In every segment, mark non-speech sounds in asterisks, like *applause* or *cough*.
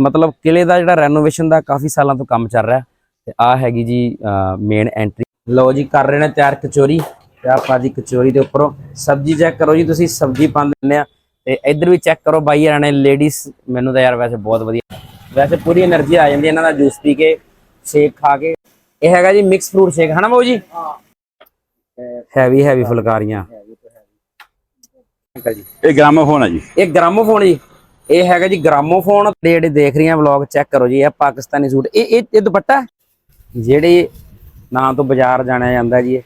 ਮਤਲਬ ਕਿਲੇ ਦਾ ਜਿਹੜਾ ਰੈਨੋਵੇਸ਼ਨ ਦਾ ਕਾਫੀ ਸਾਲਾਂ ਤੋਂ ਕੰਮ ਚੱਲ ਰਿਹਾ। ਤੇ ਆ ਹੈਗੀ ਜੀ ਮੇਨ ਐਂਟਰੀ ਲਓ ਜੀ ਕਰ ਰਹੇ ਨੇ ਤਿਆਰ ਕਚੋਰੀ। ਤੇ ਆ ਪਾਜੀ ਕਚੋਰੀ ਦੇ ਉੱਪਰੋਂ। ਸਬਜ਼ੀ ਚੈੱਕ ਕਰੋ ਜੀ ਤੁਸੀਂ ਸਬਜ਼ੀ ਪਾ ਪਾਉਂਦੇ ਆ। ਤੇ ਇੱਧਰ ਵੀ ਚੈੱਕ ਕਰੋ ਬਾਈ ਯਾਰਾਂ ਨੇ ਲੇਡੀਜ਼ ਮੈਨੂੰ ਤਾਂ ਯਾਰ ਵੈਸੇ ਬਹੁਤ ਵਧੀਆ। ਵੈਸੇ ਪੂਰੀ એનર્ਜੀ ਆ ਜਾਂਦੀ ਇਹਨਾਂ ਦਾ ਜੂਸ ਪੀ ਕੇ ਸ਼ੇਕ ਖਾ ਕੇ। ਇਹ ਹੈਗਾ ਜੀ ਮਿਕਸ ਫਰੂਟ ਸ਼ੇਕ ਹਨਾ ਬਾਊ ਜੀ? ਹਾਂ ਹੈਵੀ ਹੈਵੀ ਫੁਲਕਾਰੀਆਂ। ਇਹ ਗ੍ਰਾਮੋਫੋਨ ਹੈ ਜੀ। ਇਹ ਗ੍ਰਾਮੋਫੋਨ ਜੀ। ਇਹ ਹੈਗਾ ਜੀ ਗ੍ਰਾਮੋਫੋਨ ਤੇ ਜਿਹੜੇ ਦੇਖ ਰਹੀਆਂ ਵਲੌਗ ਚੈੱਕ ਕਰੋ ਜੀ, ਇਹ ਪਾਕਿਸਤਾਨੀ ਸੂਟ। ਇਹ ਇਹ ਇਹ ਦੁਪੱਟਾ? ਜਿਹੜੇ ਨਾਂ ਤੋਂ ਬਾਜ਼ਾਰ ਜਾਣਿਆ ਜਾਂਦਾ ਜੀ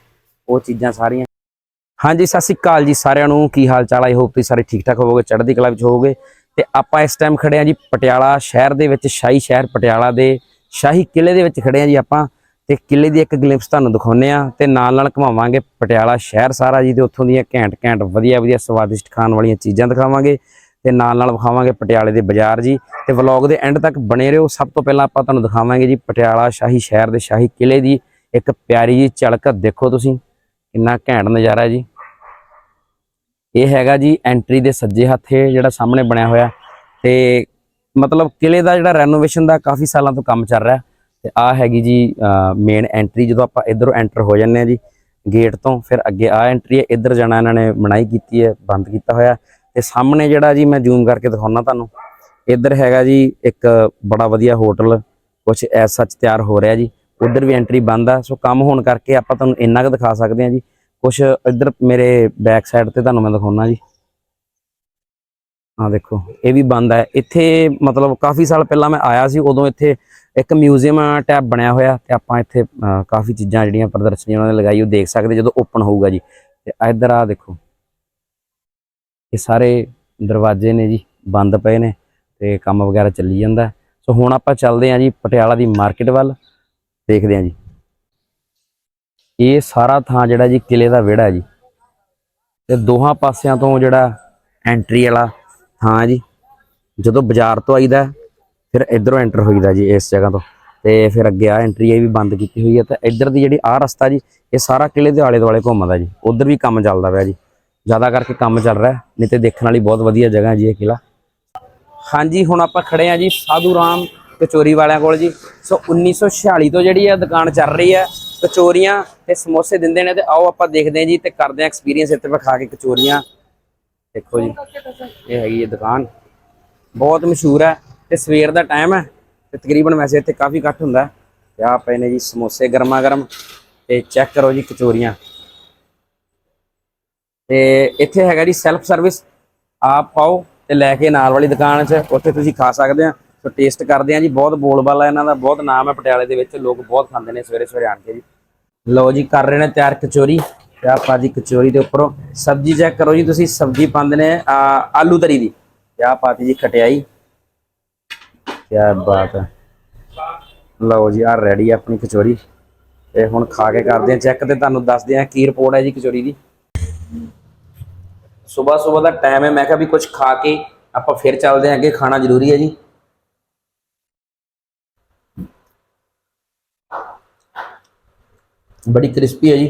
ਉਹ ਚੀਜ਼ਾਂ ਸਾਰੀਆਂ। ਹਾਂਜੀ, ਸਤਿ ਸ਼੍ਰੀ ਅਕਾਲ ਜੀ ਸਾਰਿਆਂ ਨੂੰ। ਕੀ ਹਾਲ ਚਾਲ ਆਈ ਹੋਪ ਤੁਸੀਂ ਸਾਰੇ ਠੀਕ ਠਾਕ ਹੋਵੋਗੇ, ਚੜ੍ਹਦੀ ਕਲਾ ਵਿੱਚ ਹੋਵੋਗੇ। ਤੇ ਆਪਾਂ ਇਸ ਟਾਈਮ ਖੜੇ ਆ ਜੀ ਪਟਿਆਲਾ ਸ਼ਹਿਰ ਦੇ ਵਿੱਚ, ਸ਼ਾਹੀ ਸ਼ਹਿਰ ਪਟਿਆਲਾ ਦੇ, ਸ਼ਾਹੀ ਕਿਲੇ ਦੇ ਵਿੱਚ ਖੜੇ ਆ ਜੀ ਆਪਾਂ। ਤੇ ਕਿਲੇ ਦੀ ਇੱਕ ਗਲਿੰਪਸ ਤੁਹਾਨੂੰ ਦਿਖਾਉਨੇ ਆ ਤੇ ਨਾਲ ਨਾਲ ਘੁਮਾਵਾਂਗੇ ਪਟਿਆਲਾ ਸ਼ਹਿਰ ਸਾਰਾ ਜੀ, ਤੇ ਉੱਥੋਂ ਦੀਆਂ ਘੈਂਟ ਘੈਂਟ ਵਧੀਆ ਵਧੀਆ ਸਵਾਦਿਸ਼ਟ ਖਾਣ ਵਾਲੀਆਂ ਚੀਜ਼ਾਂ ਦਿਖਾਵਾਂਗੇ। ਤੇ ਨਾਲ ਨਾਲ ਵਿਖਾਵਾਂਗੇ ਪਟਿਆਲੇ ਦੇ ਬਾਜ਼ਾਰ ਜੀ। ਤੇ ਵਲੌਗ ਦੇ ਐਂਡ ਤੱਕ ਬਣੇ ਰਹੋ। ਸਭ ਤੋਂ ਪਹਿਲਾਂ ਆਪਾਂ ਤੁਹਾਨੂੰ ਦਿਖਾਵਾਂਗੇ ਜੀ ਪਟਿਆਲਾ ਸ਼ਾਹੀ ਸ਼ਹਿਰ ਦੇ ਸ਼ਾਹੀ ਕਿਲੇ ਦੀ ਇੱਕ ਪਿਆਰੀ ਜੀ ਝਲਕ। ਦੇਖੋ ਤੁਸੀਂ, ਕਿੰਨਾ ਘੈਂਟ ਨਜ਼ਾਰਾ ਜੀ। ਇਹ ਹੈਗਾ ਜੀ ਐਂਟਰੀ ਦੇ ਸੱਜੇ ਹੱਥੇ ਜਿਹੜਾ ਸਾਹਮਣੇ ਬਣਿਆ ਹੋਇਆ। ਤੇ ਮਤਲਬ ਕਿਲੇ ਦਾ ਜਿਹੜਾ ਰੈਨੋਵੇਸ਼ਨ ਦਾ ਕਾਫੀ ਸਾਲਾਂ ਤੋਂ ਕੰਮ ਚੱਲ ਰਿਹਾ। ਤੇ ਆ ਹੈਗੀ ਜੀ ਮੇਨ ਐਂਟਰੀ ਜਦੋਂ ਆਪਾਂ ਇਧਰੋਂ ਐਂਟਰ ਹੋ ਜੰਨੇ ਆ ਜੀ ਗੇਟ ਤੋਂ, ਫਿਰ ਅੱਗੇ ਆ ਐਂਟਰੀ ਹੈ। ਇੱਧਰ ਜਾਣਾ ਇਹਨਾਂ ਨੇ ਮਨਾਈ ਕੀਤੀ ਹੈ, ਬੰਦ ਕੀਤਾ ਹੋਇਆ। ਤੇ ਸਾਹਮਣੇ ਜਿਹੜਾ ਜੀ ਮੈਂ ਜ਼ੂਮ ਕਰਕੇ ਦਿਖਾਉਣਾ ਤੁਹਾਨੂੰ, ਇੱਧਰ ਹੈਗਾ ਜੀ ਇੱਕ ਬੜਾ ਵਧੀਆ ਹੋਟਲ ਕੁਝ ਐਸ ਸੱਚ ਤਿਆਰ ਹੋ ਰਿਹਾ ਜੀ। ਉਧਰ ਵੀ ਐਂਟਰੀ ਬੰਦ ਆ, ਸੋ ਕੰਮ ਹੋਣ ਕਰਕੇ ਆਪਾਂ ਤੁਹਾਨੂੰ ਇੰਨਾ ਕੁ ਦਿਖਾ ਸਕਦੇ ਹਾਂ ਜੀ। ਕੁਝ ਇੱਧਰ ਮੇਰੇ ਬੈਕ ਸਾਈਡ ਤੇ ਤੁਹਾਨੂੰ ਮੈਂ ਦਿਖਾਉਣਾ ਜੀ। ਆ ਦੇਖੋ, ਇਹ ਵੀ ਬੰਦ ਹੈ ਇੱਥੇ ਮਤਲਬ ਕਾਫੀ ਸਾਲ ਪਹਿਲਾਂ ਮੈਂ ਆਇਆ ਸੀ, ਉਦੋਂ ਇੱਥੇ ਇੱਕ ਮਿਊਜ਼ੀਅਮ ਟੈਬ ਬਣਿਆ ਹੋਇਆ ਤੇ ਆਪਾਂ ਇੱਥੇ ਕਾਫੀ ਚੀਜ਼ਾਂ ਜਿਹੜੀਆਂ ਪ੍ਰਦਰਸ਼ਨੀ ਉਹਨਾਂ ਨੇ ਲਗਾਈ, ਉਹ ਦੇਖ ਸਕਦੇ ਜਦੋਂ ਓਪਨ ਹੋਊਗਾ ਜੀ। ਤੇ ਇੱਧਰ ਆ ਦੇਖੋ ਇਹ ਸਾਰੇ ਦਰਵਾਜ਼ੇ ਨੇ ਜੀ, ਬੰਦ ਪਏ ਨੇ ਤੇ ਕੰਮ ਵਗੈਰਾ ਚੱਲੀ ਜਾਂਦਾ। ਸੋ ਹੁਣ ਆਪਾਂ ਚੱਲਦੇ ਹਾਂ ਜੀ ਪਟਿਆਲਾ ਦੀ ਮਾਰਕੀਟ ਵੱਲ, ਦੇਖਦੇ ਹਾਂ ਜੀ। ਇਹ ਸਾਰਾ ਥਾਂ ਜਿਹੜਾ ਜੀ ਕਿਲੇ ਦਾ ਵਿਹੜਾ ਜੀ। ਤੇ ਦੋਹਾਂ ਪਾਸਿਆਂ ਤੋਂ ਜਿਹੜਾ ਐਂਟਰੀ ਵਾਲਾ ਥਾਂ ਜੀ, ਜਦੋਂ ਬਾਜ਼ਾਰ ਤੋਂ ਆਈਦਾ, ਫਿਰ ਇਧਰੋਂ ਐਂਟਰ ਹੋਈਦਾ ਜੀ ਇਸ ਜਗ੍ਹਾ ਤੋਂ। ਤੇ ਫਿਰ ਅੱਗੇ ਆ ਐਂਟਰੀ ਇਹ ਵੀ ਬੰਦ ਕੀਤੀ ਹੋਈ ਹੈ। ਤਾਂ ਇੱਧਰ ਦੀ ਜਿਹੜੀ ਆ ਰਸਤਾ ਜੀ, ਇਹ ਸਾਰਾ ਕਿਲੇ ਦੇ ਆਲੇ ਦੁਆਲੇ ਘੁੰਮਦਾ ਜੀ। ਉਧਰ ਵੀ ਕੰਮ ਚੱਲਦਾ ਪਿਆ ਜੀ। ਜ਼ਿਆਦਾ ਕਰਕੇ ਕੰਮ ਚੱਲ ਰਿਹਾ ਨਹੀਂ ਤੇ ਦੇਖਣ ਵਾਲੀ ਬਹੁਤ ਵਧੀਆ ਜਗ੍ਹਾ ਹੈ ਜੀ ਇਹ ਕਿਲਾ ਹਾਂਜੀ, ਹੁਣ ਆਪਾਂ ਖੜੇ ਆ ਜੀ ਸਾਧੂ ਰਾਮ ਕਚੋਰੀ ਵਾਲਿਆਂ ਕੋਲ ਜੀ। ਸੋ 1946 ਤੋਂ ਜਿਹੜੀ ਇਹ ਦੁਕਾਨ ਚੱਲ ਰਹੀ ਹੈ, ਕਚੋਰੀਆਂ ਤੇ ਸਮੋਸੇ ਦਿੰਦੇ ਨੇ ਤੇ ਆਓ ਆਪਾਂ ਦੇਖਦੇ ਹਾਂ ਜੀ ਤੇ ਕਰਦੇ ਹਾਂ ਐਕਸਪੀਰੀਅੰਸ ਇੱਥੇ ਵਿਖਾ ਕੇ ਕਚੋਰੀਆਂ। ਦੇਖੋ ਜੀ, ਇਹ ਹੈਗੀ ਇਹ ਦੁਕਾਨ। ਬਹੁਤ ਮਸ਼ਹੂਰ ਹੈ ਤੇ ਸਵੇਰ ਦਾ ਟਾਈਮ ਹੈ ਤੇ ਤਕਰੀਬਨ ਵੈਸੇ ਇੱਥੇ ਕਾਫੀ ਇਕੱਠ ਹੁੰਦਾ ਤੇ ਆਹ ਪਏ ਨੇ ਜੀ ਸਮੋਸੇ ਗਰਮਾ ਗਰਮ ਤੇ ਚੈੱਕ ਕਰੋ ਜੀ ਕਚੋਰੀਆਂ। ਤੇ ਇੱਥੇ ਹੈਗਾ ਜੀ ਸੈਲਫ ਸਰਵਿਸ ਆਪ ਪਾਓ ਤੇ ਲੈ ਕੇ ਨਾਲ ਵਾਲੀ ਦੁਕਾਨ 'ਚ, ਉੱਥੇ ਤੁਸੀਂ ਖਾ ਸਕਦੇ ਆ, ਸੋ ਟੇਸਟ ਕਰਦੇ ਆ ਜੀ, ਬਹੁਤ ਬੋਲਬਾਲਾ ਇਹਨਾਂ ਦਾ, ਬਹੁਤ ਨਾਮ ਹੈ ਪਟਿਆਲੇ ਦੇ ਵਿੱਚ, ਲੋਕ ਬਹੁਤ ਖਾਂਦੇ ਨੇ ਸਵੇਰੇ ਸਵੇਰੇ ਆਣ ਕੇ ਜੀ। ਲਓ ਜੀ, ਕਰ ਰਹੇ ਨੇ ਤਿਆਰ ਕਚੋਰੀ, ਤੇ ਆਪਾਂ ਜੀ ਕਚੋਰੀ ਦੇ ਉੱਪਰੋਂ ਸਬਜ਼ੀ ਚੈੱਕ ਕਰੋ ਜੀ, ਤੁਸੀਂ ਸਬਜ਼ੀ ਪਾਉਂਦੇ ਨੇ ਆਲੂ ਤਰੀ ਦੀ। ਤੇ ਆ ਪਾਤੀ ਜੀ ਖਟਿਆਈ। ਕੀ ਬਾਤ ਹੈ। ਲਓ ਜੀ ਆ ਰੈਡੀ ਹੈ ਆਪਣੀ ਕਚੋਰੀ। ਤੇ ਹੁਣ ਖਾ ਕੇ ਕਰਦੇ ਆ ਚੈੱਕ ਤੇ ਤੁਹਾਨੂੰ ਦੱਸਦੇ ਆ ਕੀ ਰਿਪੋਰਟ ਹੈ ਜੀ ਕਚੋਰੀ ਦੀ। ਸਵੇਰ ਸਵੇਰ ਦਾ ਟਾਈਮ ਹੈ। ਮੈਂ ਕਿਹਾ ਵੀ ਕੁਝ ਖਾ ਕੇ ਆਪਾਂ ਫਿਰ ਚੱਲਦੇ ਹਾਂ ਅੱਗੇ। ਖਾਣਾ ਜ਼ਰੂਰੀ ਹੈ ਜੀ। ਬੜੀ ਕ੍ਰਿਸਪੀ ਹੈ ਜੀ।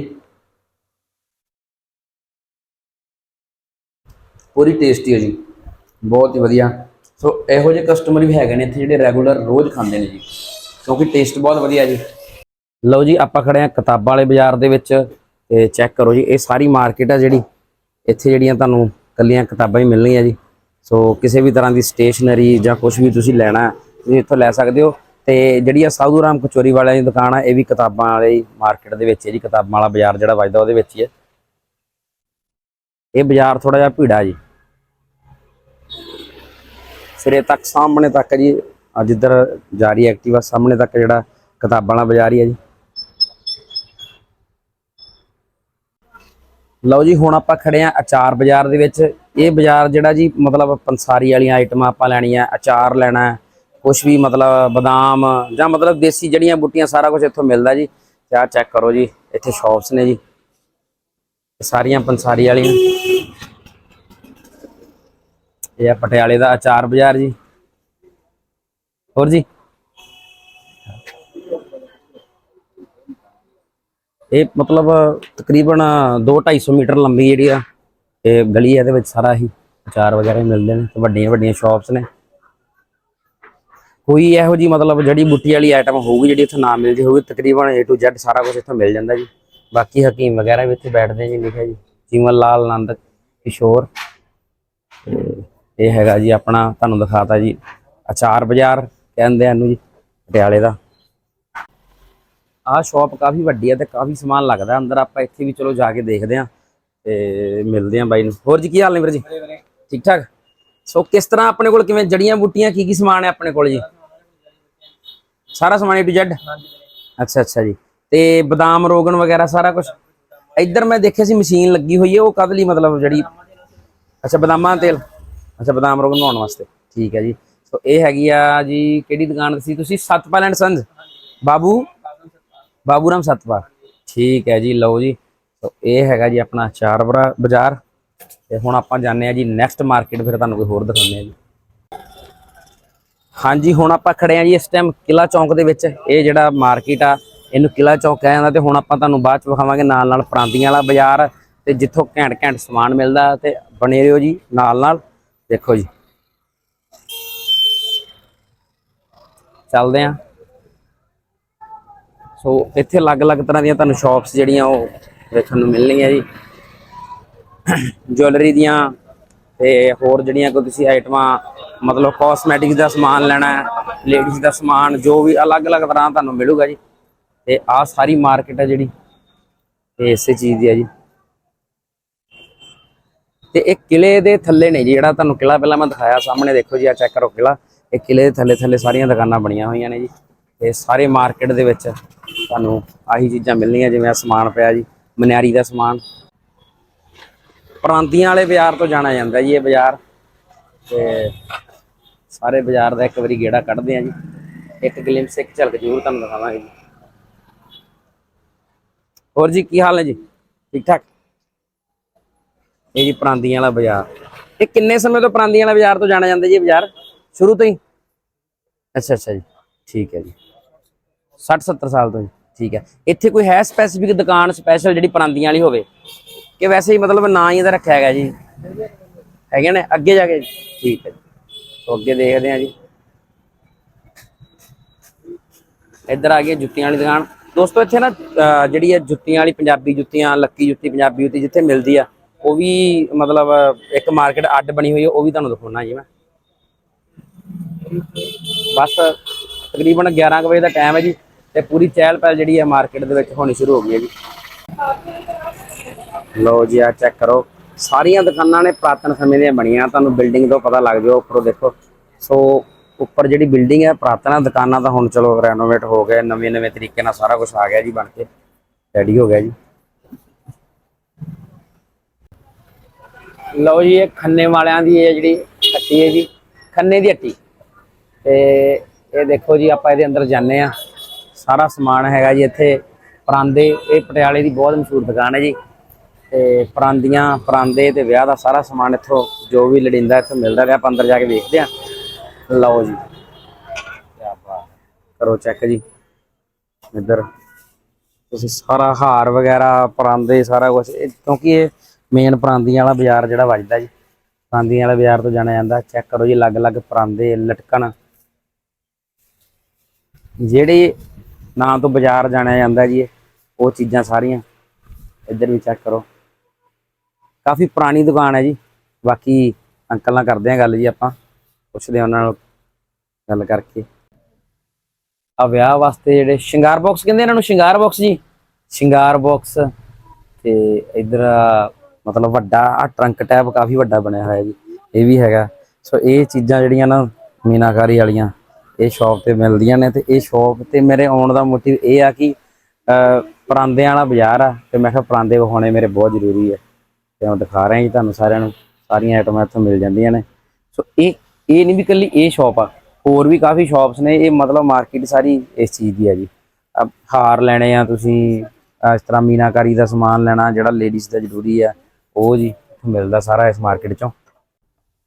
ਪੂਰੀ ਟੇਸਟੀ ਹੈ ਜੀ। ਬਹੁਤ ਹੀ ਵਧੀਆ। ਸੋ ਇਹੋ ਜਿਹੇ ਕਸਟਮਰ ਵੀ ਹੈਗੇ ਨੇ ਇੱਥੇ ਜਿਹੜੇ ਰੈਗੂਲਰ ਰੋਜ਼ ਖਾਂਦੇ ਨੇ ਜੀ। ਕਿਉਂਕਿ ਟੇਸਟ ਬਹੁਤ ਵਧੀਆ ਜੀ। ਲਓ ਜੀ, ਆਪਾਂ ਖੜੇ ਆ ਕਿਤਾਬਾਂ ਵਾਲੇ ਬਾਜ਼ਾਰ ਦੇ ਵਿੱਚ ਤੇ ਚੈੱਕ ਕਰੋ ਜੀ, ਇਹ ਸਾਰੀ ਮਾਰਕੀਟ ਆ ਜਿਹੜੀ। ਇੱਥੇ ਜਿਹੜੀਆਂ ਤੁਹਾਨੂੰ ਕੱਲੀਆਂ ਕਿਤਾਬਾਂ ਹੀ ਮਿਲਣੀਆਂ ਜੀ। ਸੋ ਕਿਸੇ ਵੀ ਤਰ੍ਹਾਂ ਦੀ ਸਟੇਸ਼ਨਰੀ ਜਾਂ ਕੁਝ ਵੀ ਤੁਸੀਂ ਲੈਣਾ, ਤੁਸੀਂ ਇੱਥੋਂ ਲੈ ਸਕਦੇ ਹੋ। ਤੇ ਜਿਹੜੀ ਆ ਸਾਧੂ ਰਾਮ ਕਚੋਰੀ ਵਾਲਿਆਂ ਦੀ ਦੁਕਾਨ ਆ, ਇਹ ਵੀ ਕਿਤਾਬਾਂ ਵਾਲੀ ਮਾਰਕੀਟ ਦੇ ਵਿੱਚ ਹੈ ਜੀ, ਕਿਤਾਬਾਂ ਵਾਲਾ ਬਾਜ਼ਾਰ ਜਿਹੜਾ ਵੱਜਦਾ ਉਹਦੇ ਵਿੱਚ ਹੀ ਹੈ। ਇਹ ਬਾਜ਼ਾਰ ਥੋੜਾ ਜਿਹਾ ਭੀੜਾ ਜੀ। ਸਿਰੇ ਤੱਕ, ਸਾਹਮਣੇ ਤੱਕ ਜੀ ਜਿੱਧਰ ਜਾ ਰਹੀ ਐਕਟਿਵਾ, ਸਾਹਮਣੇ ਤੱਕ ਜਿਹੜਾ ਕਿਤਾਬਾਂ ਵਾਲਾ ਬਾਜ਼ਾਰ ਹੀ ਹੈ ਜੀ। ਲਓ ਜੀ ਹੁਣ ਆਪਾਂ ਖੜੇ ਆ ਅਚਾਰ ਬਾਜ਼ਾਰ ਦੇ ਵਿੱਚ। ਇਹ ਬਾਜ਼ਾਰ ਜਿਹੜਾ ਜੀ ਮਤਲਬ ਪੰਸਾਰੀ ਵਾਲੀਆਂ ਆਈਟਮਾਂ ਆਪਾਂ ਲੈਣੀਆਂ ਅਚਾਰ ਲੈਣਾ ਹੈ, ਕੁਛ ਵੀ ਮਤਲਬ ਬਦਾਮ ਜਾਂ ਮਤਲਬ ਦੇਸੀ ਜੜੀਆਂ ਬੂਟੀਆਂ ਸਾਰਾ ਕੁਝ ਇੱਥੋਂ ਮਿਲਦਾ ਜੀ। ਤੇ ਚੈੱਕ ਕਰੋ ਜੀ ਇੱਥੇ ਸ਼ਾਪਸ ਨੇ ਜੀ। ਸਾਰੀਆਂ ਪੰਸਾਰੀ ਵਾਲੀਆਂ। ਇਹ ਆ ਪਟਿਆਲੇ ਦਾ ਅਚਾਰ ਬਾਜ਼ਾਰ ਜੀ। ਹੋਰ ਜੀ? ਇਹ ਮਤਲਬ ਤਕਰੀਬਨ 2-250 ਮੀਟਰ ਲੰਬੀ ਜਿਹੜੀ ਆ ਇਹ ਗਲੀ ਹੈ ਇਹਦੇ ਵਿੱਚ ਸਾਰਾ ਹੀ ਅਚਾਰ ਵਗੈਰਾ ਮਿਲਦੇ ਨੇ ਤੇ ਵੱਡੀਆਂ ਵੱਡੀਆਂ ਸ਼ਾਪਸ ਨੇ। ਕੋਈ ਇਹੋ ਜੀ ਮਤਲਬ ਜੜੀ ਬੁੱਟੀ ਵਾਲੀ ਆਈਟਮ ਹੋਊਗੀ ਜਿਹੜੀ ਇੱਥੇ ਨਾ ਮਿਲਦੀ ਹੋਊਗੀ ਤਕਰੀਬਨ A to Z ਸਾਰਾ ਕੁਝ ਇੱਥੇ ਮਿਲ ਜਾਂਦਾ ਜੀ। ਬਾਕੀ ਹਕੀਮ ਵਗੈਰਾ ਵੀ ਇੱਥੇ ਬੈਠਦੇ ਜੀ ਲਿਖਿਆ ਜੀ, ਜੀਵਨ ਲਾਲ ਆਨੰਦ ਕਿਸ਼ੋਰ। ਤੇ ਇਹ ਹੈਗਾ ਜੀ ਆਪਣਾ, ਤੁਹਾਨੂੰ ਦਿਖਾਤਾ ਜੀ ਅਚਾਰ ਬਾਜ਼ਾਰ, ਕਹਿੰਦੇ ਆ ਇਹਨੂੰ ਜੀ, ਪਟਿਆਲੇ ਦਾ। ਆਹ ਸ਼ਾਪ ਕਾਫੀ ਵੱਡੀ ਹੈ ਤੇ ਕਾਫੀ ਸਮਾਨ ਲੱਗਦਾ ਅੰਦਰ ਆਪਾਂ ਇੱਥੇ ਵੀ ਚਲੋ ਜਾ ਕੇ ਦੇਖਦੇ ਆਂ ਤੇ ਮਿਲਦੇ ਆਂ ਬਾਈ ਨੂੰ। ਹੋਰ ਜੀ ਕੀ ਹਾਲ ਨੇ ਵੀਰ ਜੀ? ਠੀਕ ਠਾਕ? ਸੋ ਕਿਸ ਤਰ੍ਹਾਂ ਆਪਣੇ ਕੋਲ ਕਿਵੇਂ ਜੜੀਆਂ ਬੂਟੀਆਂ ਕੀ ਕੀ ਸਮਾਨ ਹੈ ਆਪਣੇ ਕੋਲ ਜੀ? ਸਾਰਾ ਸਮਾਨ A to Z? ਅੱਛਾ ਅੱਛਾ ਜੀ। ਤੇ ਬਦਾਮ ਰੋਗਨ ਵਗੈਰਾ ਸਾਰਾ ਕੁਝ ਇੱਧਰ ਮੈਂ ਦੇਖਿਆ ਸੀ ਮਸ਼ੀਨ ਲੱਗੀ ਹੋਈ ਹੈ ਉਹ ਕਦ ਲਈ ਮਤਲਬ ਜਿਹੜੀ ਅੱਛਾ ਬਦਾਮਾਂ ਦਾ ਤੇਲ। ਅੱਛਾ ਬਦਾਮ ਰੋਗਨ ਬਣਾਉਣ ਵਾਸਤੇ। ਠੀਕ ਹੈ ਜੀ। ਸੋ ਇਹ ਹੈਗੀ ਆ ਜੀ ਕਿਹੜੀ ਦੁਕਾਨ ਸੀ? ਤੁਸੀਂ ਸਤਪਾਲ ਐਂਡ ਸੰਸ ਬਾਬੂ? ਬਾਬੂ ਰਾਮ ਸਤਪਾਲ ਠੀਕ ਹੈ ਜੀ, ਲਓ ਜੀ। ਸੋ ਇਹ ਹੈਗਾ ਜੀ ਆਪਣਾ ਚਾਰ ਬਰਾ ਬਾਜ਼ਾਰ। ਤੇ ਹੁਣ ਆਪਾਂ ਜਾਂਦੇ ਆ ਜੀ ਨੈਕਸਟ ਮਾਰਕੀਟ ਫਿਰ ਤੁਹਾਨੂੰ ਕੋਈ ਹੋਰ ਦਿਖਾਉਂਦੇ ਆ ਜੀ। ਹਾਂਜੀ, ਹੁਣ ਆਪਾਂ ਖੜੇ ਆ ਜੀ ਇਸ ਟਾਈਮ ਕਿਲਾ ਚੌਂਕ ਦੇ ਵਿੱਚ। ਇਹ ਜਿਹੜਾ ਮਾਰਕੀਟ ਆ, ਇਹਨੂੰ ਕਿਲਾ ਚੌਂਕ ਕਹਿ ਜਾਂਦਾ ਤੇ ਹੁਣ ਆਪਾਂ ਤੁਹਾਨੂੰ ਬਾਅਦ ਚ ਵਿਖਾਵਾਂਗੇ ਨਾਲ ਨਾਲ ਪ੍ਰਾਂਤੀਆਂ ਵਾਲਾ ਬਾਜ਼ਾਰ ਤੇ ਜਿੱਥੋਂ ਘੈਂਟ ਘੈਂਟ ਸਮਾਨ ਮਿਲਦਾ ਤੇ ਬਣੇ ਰਹੋ ਜੀ ਨਾਲ ਨਾਲ ਦੇਖੋ ਜੀ। ਚੱਲਦੇ ਆ ਸੋ ਇੱਥੇ ਅਲੱਗ-ਅਲੱਗ ਤਰ੍ਹਾਂ ਦੀਆਂ ਤੁਹਾਨੂੰ ਸ਼ਾਪਸ ਜਿਹੜੀਆਂ ਉਹ ਵੇਖਣ ਨੂੰ ਮਿਲਣਗੀਆਂ ਜੀ। ਜੁਐਲਰੀ ਦੀਆਂ ਤੇ ਹੋਰ ਜਿਹੜੀਆਂ ਕੋਈ ਤੁਸੀਂ ਆਈਟਮਾਂ ਮਤਲਬ ਕਾਸਮੈਟਿਕਸ ਦਾ ਸਮਾਨ ਲੈਣਾ ਹੈ ਲੇਡੀਜ਼ ਦਾ ਸਮਾਨ, ਜੋ ਵੀ ਅਲੱਗ-ਅਲੱਗ ਤਰ੍ਹਾਂ ਤੁਹਾਨੂੰ ਮਿਲੂਗਾ ਜੀ। ਤੇ ਆਹ ਸਾਰੀ ਮਾਰਕੀਟ ਹੈ ਜਿਹੜੀ, ਤੇ ਇਸੇ ਚੀਜ਼ ਦੀ ਹੈ ਜੀ। ਤੇ ਇਹ ਕਿਲੇ ਦੇ ਥੱਲੇ ਨੇ ਜੀ, ਜਿਹੜਾ ਤੁਹਾਨੂੰ ਕਿਲਾ ਪਹਿਲਾਂ ਮੈਂ ਦਿਖਾਇਆ, ਸਾਹਮਣੇ ਦੇਖੋ ਜੀ ਆ ਚੈੱਕ ਕਰੋ ਕਿਲਾ। ਇਹ ਕਿਲੇ ਦੇ ਥੱਲੇ ਥੱਲੇ ਸਾਰੀਆਂ ਦੁਕਾਨਾਂ ਬਣੀਆਂ ਹੋਈਆਂ ਨੇ ਜੀ। ਤੇ ਸਾਰੇ ਮਾਰਕੀਟ ਦੇ ਵਿੱਚ ਤੁਹਾਨੂੰ ਆਹੀ ਚੀਜ਼ਾਂ ਮਿਲਣੀਆਂ, ਜਿਵੇਂ ਆ ਸਮਾਨ ਪਿਆ ਜੀ, ਮਨਿਆਰੀ ਦਾ ਸਮਾਨ। ਪ੍ਰਾਂਤੀਆਂ ਵਾਲੇ ਬਾਜ਼ਾਰ ਤੋਂ ਜਾਣਾ ਜਾਂਦਾ ਜੀ ਇਹ ਬਾਜ਼ਾਰ। ਤੇ ਸਾਰੇ ਬਾਜ਼ਾਰ ਦਾ ਇੱਕ ਵਾਰੀ ਗੇੜਾ ਕੱਢਦੇ ਆ ਜੀ। ਇੱਕ ਗਲਿੰਪਸ ਇੱਕ ਝਲਕ ਜ਼ਰੂਰ ਤੁਹਾਨੂੰ ਦਿਖਾਵਾਂਗੇ ਜੀ। ਹੋਰ ਜੀ, ਕੀ ਹਾਲ ਹੈ ਜੀ? ਠੀਕ ਠਾਕ ਇਹ ਜੀ ਪ੍ਰਾਂਤੀਆਂ ਵਾਲਾ ਬਾਜ਼ਾਰ। ਇਹ ਕਿੰਨੇ ਸਮੇਂ ਤੋਂ ਪ੍ਰਾਂਤੀਆਂ ਵਾਲਾ ਬਾਜ਼ਾਰ ਤੋਂ ਜਾਣਾ ਜਾਂਦਾ ਜੀ ਬਾਜ਼ਾਰ? ਸ਼ੁਰੂ ਤੋਂ ਹੀ? ਅੱਛਾ ਅੱਛਾ ਜੀ। ਠੀਕ ਹੈ ਜੀ। 60 70 ਸਾਲ ਤੋਂ ਜੀ। ਠੀਕ ਹੈ। ਇੱਥੇ ਕੋਈ ਹੈ ਸਪੈਸੀਫਿਕ ਦੁਕਾਨ ਸਪੈਸ਼ਲ ਜਿਹੜੀ ਪ੍ਰਾਂਤੀਆਂ ਵਾਲੀ ਹੋਵੇ? ਕਿ ਵੈਸੇ ਹੀ ਮਤਲਬ ਨਾਂ ਹੀ ਇਹਦਾ ਰੱਖਿਆ ਹੈਗਾ ਜੀ? ਹੈਗੇ ਨੇ? ਅੱਗੇ ਜਾ ਕੇ? ਠੀਕ ਹੈ ਜੀ। ਅੱਗੇ ਦੇਖਦੇ ਹਾਂ ਜੀ। ਇੱਧਰ ਆ ਗਈ ਜੁੱਤੀਆਂ ਵਾਲੀ ਦੁਕਾਨ। ਦੋਸਤੋ, ਇੱਥੇ ਨਾ ਜਿਹੜੀ ਹੈ ਜੁੱਤੀਆਂ ਵਾਲੀ, ਪੰਜਾਬੀ ਜੁੱਤੀਆਂ, ਲੱਕੀ ਜੁੱਤੀ, ਪੰਜਾਬੀ ਜੁੱਤੀ ਜਿੱਥੇ ਮਿਲਦੀ ਆ, ਉਹ ਵੀ ਮਤਲਬ ਇੱਕ ਮਾਰਕੀਟ ਅੱਡ ਬਣੀ ਹੋਈ ਹੈ ਉਹ ਵੀ ਤੁਹਾਨੂੰ ਦਿਖਾਉਣਾ ਜੀ ਮੈਂ। ਬਸ ਤਕਰੀਬਨ 11 ਕੁ ਵਜੇ ਦਾ ਟਾਈਮ ਹੈ ਜੀ। ਤੇ ਪੂਰੀ ਚਹਿਲ ਪਹਿਲ ਜਿਹੜੀ ਹੈ ਮਾਰਕੀਟ ਦੇ ਵਿੱਚ ਹੋਣੀ ਸ਼ੁਰੂ ਹੋ ਗਈ ਹੈ ਜੀ। ਲਓ ਜੀ ਆ ਚੈੱਕ ਕਰੋ। ਸਾਰੀਆਂ ਦੁਕਾਨਾਂ ਨੇ ਪੁਰਾਤਨ ਸਮੇਂ ਦੀਆਂ ਬਣੀਆਂ। ਤੁਹਾਨੂੰ ਬਿਲਡਿੰਗ ਤੋਂ ਪਤਾ ਲੱਗ ਜਾਓ ਉੱਪਰੋਂ ਦੇਖੋ। ਸੋ ਉੱਪਰ ਜਿਹੜੀ ਬਿਲਡਿੰਗ ਹੈ, ਪੁਰਾਤਨ ਦੁਕਾਨਾਂ ਤਾਂ ਹੁਣ ਚਲੋ ਰੈਨੋਵੇਟ ਹੋ ਗਏ, ਨਵੇਂ ਨਵੇਂ ਤਰੀਕੇ ਨਾਲ ਸਾਰਾ ਕੁਝ ਆ ਗਿਆ ਜੀ, ਬਣ ਕੇ। ਰੈਡੀ ਹੋ ਗਿਆ ਜੀ। ਲਓ ਜੀ, ਇਹ ਖੰਨੇ ਵਾਲਿਆਂ ਦੀ ਇਹ ਜਿਹੜੀ ਹੱਟੀ ਹੈ ਜੀ। ਖੰਨੇ ਦੀ ਹੱਟੀ। ਤੇ ਇਹ ਦੇਖੋ ਜੀ, ਆਪਾਂ ਇਹਦੇ ਅੰਦਰ ਜਾਂਦੇ ਆ ਸਾਰਾ ਸਮਾਨ ਹੈਗਾ ਜੀ ਇੱਥੇ। ਪਰਾਂਦੇ, ਇਹ ਪਟਿਆਲੇ ਦੀ ਬਹੁਤ ਮਸ਼ਹੂਰ ਦੁਕਾਨ ਹੈ ਜੀ। ਤੇ ਪਰਾਂਦੀਆਂ, ਪਰਾਂਦੇ ਤੇ ਵਿਆਹ ਦਾ ਸਾਰਾ ਸਮਾਨ ਇੱਥੋਂ ਜੋ ਵੀ ਲੜਿੰਦਾ ਇੱਥੋਂ ਮਿਲਦਾ ਰਿਹਾ ਆਪਾਂ ਅੰਦਰ ਜਾ ਕੇ ਵੇਖਦੇ ਆ ਲਓ ਜੀ। ਕਿਆ ਬਾਤ ਕਰੋ ਚੈੱਕ ਜੀ। ਇੱਧਰ ਤੁਸੀਂ ਸਾਰਾ ਹਾਰ ਵਗੈਰਾ, ਪਰਾਂਦੇ, ਸਾਰਾ ਕੁਝ ਕਿਉਂਕਿ ਇਹ ਮੇਨ ਪਰਾਂਦੀਆਂ ਵਾਲਾ ਬਾਜ਼ਾਰ ਜਿਹੜਾ ਵੱਜਦਾ ਜੀ। ਪਰਾਂਦੀਆਂ ਵਾਲੇ ਬਾਜ਼ਾਰ ਤੋਂ ਜਾਣਿਆ ਜਾਂਦਾ। ਚੈੱਕ ਕਰੋ ਜੀ, ਅਲੱਗ-ਅਲੱਗ ਪਰਾਂਦੇ ਲਟਕਣ। ਜਿਹੜੇ ਨਾਂ ਤੋਂ ਬਾਜ਼ਾਰ ਜਾਣਿਆ ਜਾਂਦਾ ਜੀ ਉਹ ਚੀਜ਼ਾਂ ਸਾਰੀਆਂ। ਇੱਧਰ ਵੀ ਚੈੱਕ ਕਰੋ। ਕਾਫੀ ਪੁਰਾਣੀ ਦੁਕਾਨ ਹੈ ਜੀ। ਬਾਕੀ ਅੰਕਲ ਨਾਲ ਕਰਦੇ ਆ ਗੱਲ ਜੀ ਆਪਾਂ। ਪੁੱਛਦੇ ਆ ਉਹਨਾਂ ਨਾਲ ਗੱਲ ਕਰਕੇ। ਆ ਵਿਆਹ ਵਾਸਤੇ ਜਿਹੜੇ ਸ਼ਿੰਗਾਰ ਬਾਕਸ ਕਹਿੰਦੇ ਇਹਨਾਂ ਨੂੰ, ਸ਼ਿੰਗਾਰ ਬਾਕਸ ਜੀ। ਸ਼ਿੰਗਾਰ ਬਾਕਸ ਤੇ ਇਧਰ ਮਤਲਬ ਵੱਡਾ ਆ ਟਰੰਕ ਟੈਪ ਕਾਫੀ ਵੱਡਾ ਬਣਿਆ ਹੋਇਆ ਜੀ। ਇਹ ਵੀ ਹੈਗਾ। ਸੋ ਇਹ ਚੀਜ਼ਾਂ ਜਿਹੜੀਆਂ ਨਾ ਮੀਨਾਕਾਰੀ ਵਾਲੀਆਂ ਇਹ ਸ਼ਾਪ ਤੇ ਮਿਲਦੀਆਂ ਨੇ ਤੇ ਇਹ ਸ਼ਾਪ ਤੇ ਮੇਰੇ ਆਉਣ ਦਾ ਮੋਟਿਵ ਇਹ ਆ ਕਿ ਅਹ, ਪਰਾਂਦਿਆਂ ਵਾਲਾ ਬਾਜ਼ਾਰ ਆ ਤੇ ਮੈਂ ਕਿਹਾ ਪਰਾਂਦੇ ਵਿਖਾਉਣੇ ਮੇਰੇ ਬਹੁਤ ਜ਼ਰੂਰੀ ਹੈ ਤੇ ਮੈਂ ਦਿਖਾ ਰਿਹਾ ਜੀ ਤੁਹਾਨੂੰ ਸਾਰਿਆਂ ਨੂੰ ਸਾਰੀਆਂ ਆਈਟਮਾਂ ਇੱਥੋਂ ਮਿਲ ਜਾਂਦੀਆਂ ਨੇ। ਸੋ ਇਹ ਇਹ ਨਹੀਂ ਵੀ ਇਕੱਲੀ ਇਹ ਸ਼ਾਪ ਆ ਹੋਰ ਵੀ ਕਾਫੀ ਸ਼ਾਪਸ ਨੇ ਇਹ ਮਤਲਬ ਮਾਰਕੀਟ ਸਾਰੀ ਇਸ ਚੀਜ਼ ਦੀ ਆ ਜੀ। ਹਾਰ ਲੈਣੇ ਆ ਤੁਸੀਂ ਇਸ ਤਰ੍ਹਾਂ ਮੀਨਾਕਾਰੀ ਦਾ ਸਮਾਨ ਲੈਣਾ ਜਿਹੜਾ ਲੇਡੀਜ਼ ਦਾ ਜ਼ਰੂਰੀ ਆ ਉਹ ਜੀ ਮਿਲਦਾ ਸਾਰਾ ਇਸ ਮਾਰਕੀਟ ਚੋਂ।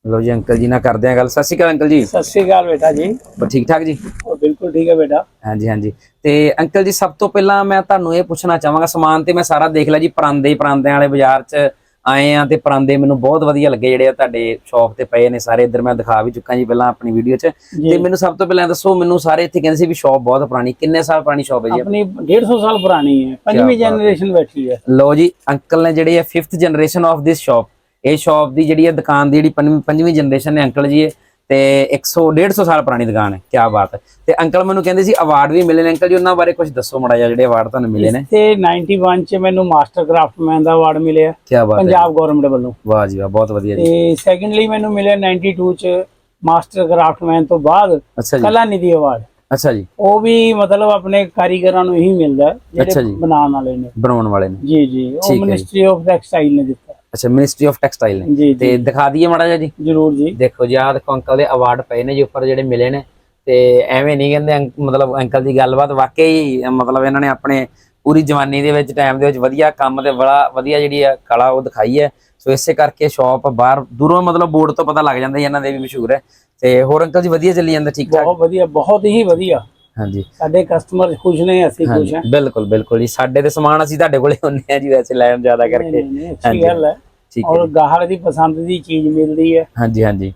ਲਓ ਜੀ ਅੰਕਲ ਜੀ ਨਾਲ ਕਰਦੇ ਆ ਗੱਲ। ਸਤਿ ਸ਼੍ਰੀ ਅਕਾਲ ਅੰਕਲ ਜੀ। ਸਤਿ ਸ਼੍ਰੀ ਅਕਾਲ ਬੇਟਾ ਜੀ। ਠੀਕ ਠਾਕ ਜੀ? ਬਿਲਕੁਲ ਠੀਕ ਹੈ ਬੇਟਾ। ਹਾਂਜੀ ਹਾਂਜੀ। ਤੇ ਅੰਕਲ ਜੀ ਸਭ ਤੋਂ ਪਹਿਲਾਂ ਮੈਂ ਤੁਹਾਨੂੰ ਇਹ ਪੁੱਛਣਾ ਚਾਹਾਂਗਾ ਸਮਾਨ ਤੇ ਮੈਂ ਸਾਰਾ ਦੇਖ ਲਿਆ ਜੀ ਪਰਾਂਦੇ ਪਰਾਂਦਿਆਂ ਵਾਲੇ ਬਾਜ਼ਾਰ 'ਚ ਆਏ ਆ ਤੇ ਪਰਾਂਦੇ ਮੈਨੂੰ ਬਹੁਤ ਵਧੀਆ ਲੱਗੇ ਜਿਹੜੇ ਤੁਹਾਡੇ ਸ਼ੌਪ ਤੇ ਪਏ ਨੇ ਸਾਰੇ। ਇੱਧਰ ਮੈਂ ਦਿਖਾ ਵੀ ਚੁੱਕਾ ਜੀ ਪਹਿਲਾਂ ਆਪਣੀ ਵੀਡੀਓ 'ਚ। ਤੇ ਮੈਨੂੰ ਸਭ ਤੋਂ ਪਹਿਲਾਂ ਦੱਸੋ ਮੈਨੂੰ ਸਾਰੇ ਇੱਥੇ ਕਹਿੰਦੇ ਸੀ ਵੀ ਸ਼ੌਪ ਬਹੁਤ ਪੁਰਾਣੀ। ਕਿੰਨੇ ਸਾਲ ਪੁਰਾਣੀ ਸ਼ੌਪ ਹੈ ਜੀ ਆਪਣੀ 150 ਸਾਲ ਪੁਰਾਣੀ ਹੈ। ਪੰਜਵੀਂ। ਜਨਰੇਸ਼ਨ ਬੈਠੀ ਹੈ। ਲੋ ਜੀ ਅੰਕਲ ਨੇ ਜਿਹੜੀ ਹੈ 5th generation of this shop ਇਹ ਸ਼ਾਪ ਦੀ ਜਿਹੜੀ ਹੈ ਦੁਕਾਨ ਦੀ ਜਿਹੜੀ ਪੰਜਵੀਂ ਜਨਰੇਸ਼ਨ ਨੇ ਅੰਕਲ ਜੀ ਇਹ ਤੇ 100 150 ਸਾਲ ਪੁਰਾਣੀ ਦੁਕਾਨ ਹੈ ਕੀ ਬਾਤ ਹੈ। ਤੇ ਅੰਕਲ ਮੈਨੂੰ ਕਹਿੰਦੇ ਸੀ ਅਵਾਰਡ ਵੀ ਮਿਲੇ ਨੇ ਅੰਕਲ ਜੀ ਉਹਨਾਂ ਬਾਰੇ ਕੁਝ ਦੱਸੋ ਮੜਾ ਜਿਹਾ ਜਿਹੜੇ ਅਵਾਰਡ ਤੁਹਾਨੂੰ ਮਿਲੇ ਨੇ। ਤੇ 91 ਚ ਮੈਨੂੰ ਮਾਸਟਰ ਕਰਾਫਟਮੈਨ ਦਾ ਅਵਾਰਡ ਮਿਲਿਆ ਕੀ ਬਾਤ ਹੈ ਪੰਜਾਬ ਗਵਰਨਮੈਂਟ ਵੱਲੋਂ। ਵਾਹ ਜੀ ਵਾਹ ਬਹੁਤ ਵਧੀਆ ਜੀ। ਤੇ ਸੈਕੰਡਲੀ ਮੈਨੂੰ ਮਿਲਿਆ 92 ਚ ਮਾਸਟਰ ਕਰਾਫਟਮੈਨ ਤੋਂ ਬਾਅਦ ਕਲਾ ਨਿਧੀ ਅਵਾਰਡ ਅੱਛਾ ਜੀ। ਉਹ ਵੀ ਮਤਲਬ ਆਪਣੇ ਕਾਰੀਗਰਾਂ ਨੂੰ ਹੀ ਮਿਲਦਾ ਜਿਹੜੇ। ਬਣਾਉਣ ਵਾਲੇ ਨੇ। ਬਣਾਉਣ ਵਾਲੇ ਨੇ। ਜੀ ਜੀ। ਉਹ। ਮਿਨਿਸਟਰੀ ਆਫ ਟੈਕਸਟਾਈਲ ਨੇ ਦਿੱਤਾ। ਅੱਛਾ ਮਿਨਿਸਟਰੀ ਆਫ ਟੈਕਸਟਾਈਲ ਨੇ। ਤੇ ਦਿਖਾ ਦਈਏ ਮੜਾ ਜਿਹਾ ਜੀ। ਜਰੂਰ ਜੀ। ਦੇਖੋ ਜੀ ਆਹ ਦੇਖੋ ਅੰਕਲ ਦੇ ਅਵਾਰਡ ਪਏ ਨੇ ਜੀ ਉੱਪਰ ਜਿਹੜੇ ਮਿਲੇ ਨੇ। ਤੇ ਐਵੇਂ ਨਹੀਂ ਕਹਿੰਦੇ ਮਤਲਬ ਅੰਕਲ ਦੀ ਗੱਲਬਾਤ ਵਾਕਈ ਮਤਲਬ ਇਹਨਾਂ ਨੇ ਆਪਣੇ ਪੂਰੀ ਜਵਾਨੀ ਦੇ ਵਿੱਚ ਟਾਈਮ ਦੇ ਵਿੱਚ ਵਧੀਆ ਕੰਮ ਤੇ ਬੜਾ ਵਧੀਆ ਜਿਹੜੀ ਆ ਕਲਾ ਉਹ ਦਿਖਾਈ ਹੈ। ਸੋ ਇਸੇ ਕਰਕੇ ਸ਼ਾਪ ਬਾਹਰ ਦੂਰੋਂ ਮਤਲਬ ਬੋਰਡ ਤੋਂ ਪਤਾ ਲੱਗ ਜਾਂਦਾ ਇਹਨਾਂ ਦੇ ਵੀ ਮਸ਼ਹੂਰ ਹੈ। ਤੇ ਹੋਰ ਅੰਕਲ ਜੀ ਵਧੀਆ ਚੱਲੀ ਜਾਂਦਾ ਠੀਕ ਠਾਕ ਬਹੁਤ ਵਧੀਆ ਬਹੁਤ ਹੀ ਵਧੀਆ। ਹਾਂਜੀ। ਸਾਡੇ ਕਸਟਮਰ ਖੁਸ਼ ਨੇ ਅਸੀਂ ਖੁਸ਼ ਹਾਂ। ਬਿਲਕੁਲ ਬਿਲਕੁਲ ਜੀ। ਸਾਡੇ ਤੇ ਸਮਾਨ ਅਸੀਂ ਤੁਹਾਡੇ ਕੋਲੇ ਹੁੰਦੇ ਆ ਜੀ ਵੈਸੇ ਲੈਣ ਜ਼ਿਆਦਾ ਕਰਕੇ। ਹਾਂਜੀ। ਗੱਲ ਹੈ। ਠੀਕ ਹੈ ਔਰ ਗਾਹਕ ਦੀ ਪਸੰਦ ਦੀ ਚੀਜ਼ ਮਿਲਦੀ ਹੈ। ਹਾਂਜੀ ਹਾਂਜੀ।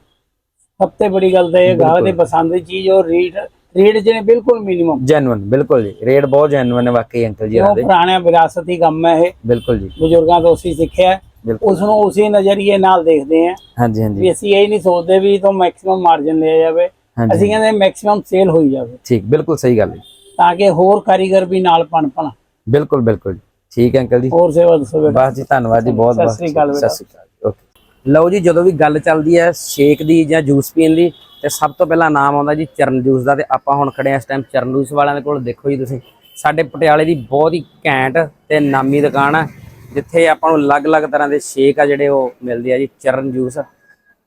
ਸਭ ਤੋਂ ਬੜੀ ਗੱਲ ਤਾਂ ਇਹ ਗਾਹਕ ਦੀ ਪਸੰਦ ਦੀ ਚੀਜ਼ ਔਰ ਰੇਟ ਰੇਟ ਜਿਹੜੇ ਬਿਲਕੁਲ ਮਿਨੀਮਮ ਜੈਨੂਇਨ ਬਿਲਕੁਲ ਜੀ। ਰੇਟ ਬਹੁਤ ਜੈਨੂਇਨ ਹੈ ਵਾਕਈ ਅੰਕਲ ਜੀ ਇਹਨਾਂ ਦੇ ਪੁਰਾਣਾ ਵਿਰਾਸਤੀ ਕੰਮ ਹੈ ਇਹ। ਬਿਲਕੁਲ ਜੀ। ਬਜ਼ੁਰਗਾਂ ਤੋਂ ਅਸੀਂ ਸਿੱਖਿਆ ਉਸ ਨੂੰ ਉਸੇ ਨਜ਼ਰੀਏ ਨਾਲ ਦੇਖਦੇ ਹਾਂ। ਹਾਂਜੀ ਹਾਂਜੀ। ਵੀ ਅਸੀਂ ਇਹ ਨਹੀਂ ਸੋਚਦੇ ਵੀ ਤੋਂ ਮੈਕਸਿਮਮ ਮਾਰਜਨ ਲਿਆ ਜਾਵੇ। ਅਸੀਂ ਕਹਿੰਦੇ ਮੈਕਸਿਮਮ ਸੇਲ ਹੋਈ ਜਾਵੇ। ਠੀਕ ਬਿਲਕੁਲ ਸਹੀ ਗੱਲ ਹੈ ਤਾਂ ਕਿ ਹੋਰ ਕਾਰੀਗਰ ਵੀ ਨਾਲ ਪਣ ਪਣ। ਬਿਲਕੁਲ ਬਿਲਕੁਲ ਠੀਕ ਹੈ ਅੰਕਲ ਜੀ। ਹੋਰ ਸੇਵਾ ਦੱਸੋ ਬੇਟਾ। ਬਸ ਜੀ ਧੰਨਵਾਦ ਜੀ ਬਹੁਤ ਸਤਿ ਬਹੁਤ। ਸ੍ਰੀ ਅਕਾਲ ਸਤਿ ਸ੍ਰੀ ਅਕਾਲ ਓਕੇ। ਲਓ ਜੀ ਜਦੋਂ ਵੀ ਗੱਲ ਚੱਲਦੀ ਹੈ ਸ਼ੇਕ ਦੀ ਜਾਂ ਜੂਸ ਪੀਣ ਦੀ ਤੇ ਸਭ ਤੋਂ ਪਹਿਲਾਂ ਨਾਮ ਆਉਂਦਾ ਜੀ ਚਰਨ ਜੂਸ ਦਾ ਤੇ ਆਪਾਂ ਹੁਣ ਖੜੇ ਆ ਇਸ ਟਾਈਮ ਚਰਨ ਜੂਸ ਵਾਲਿਆਂ ਦੇ ਕੋਲ। ਦੇਖੋ ਜੀ ਤੁਸੀਂ ਸਾਡੇ ਪਟਿਆਲੇ ਦੀ ਬਹੁਤ ਹੀ ਘੈਂਟ ਤੇ ਨਾਮੀ ਦੁਕਾਨ ਹੈ ਜਿੱਥੇ ਆਪਾਂ ਨੂੰ ਅਲੱਗ-ਅਲੱਗ ਤਰ੍ਹਾਂ ਦੇ ਸ਼ੇਕ ਆ ਜਿਹੜੇ ਉਹ ਮਿਲਦੇ ਆ ਜੀ ਚਰਨ ਜੂਸ।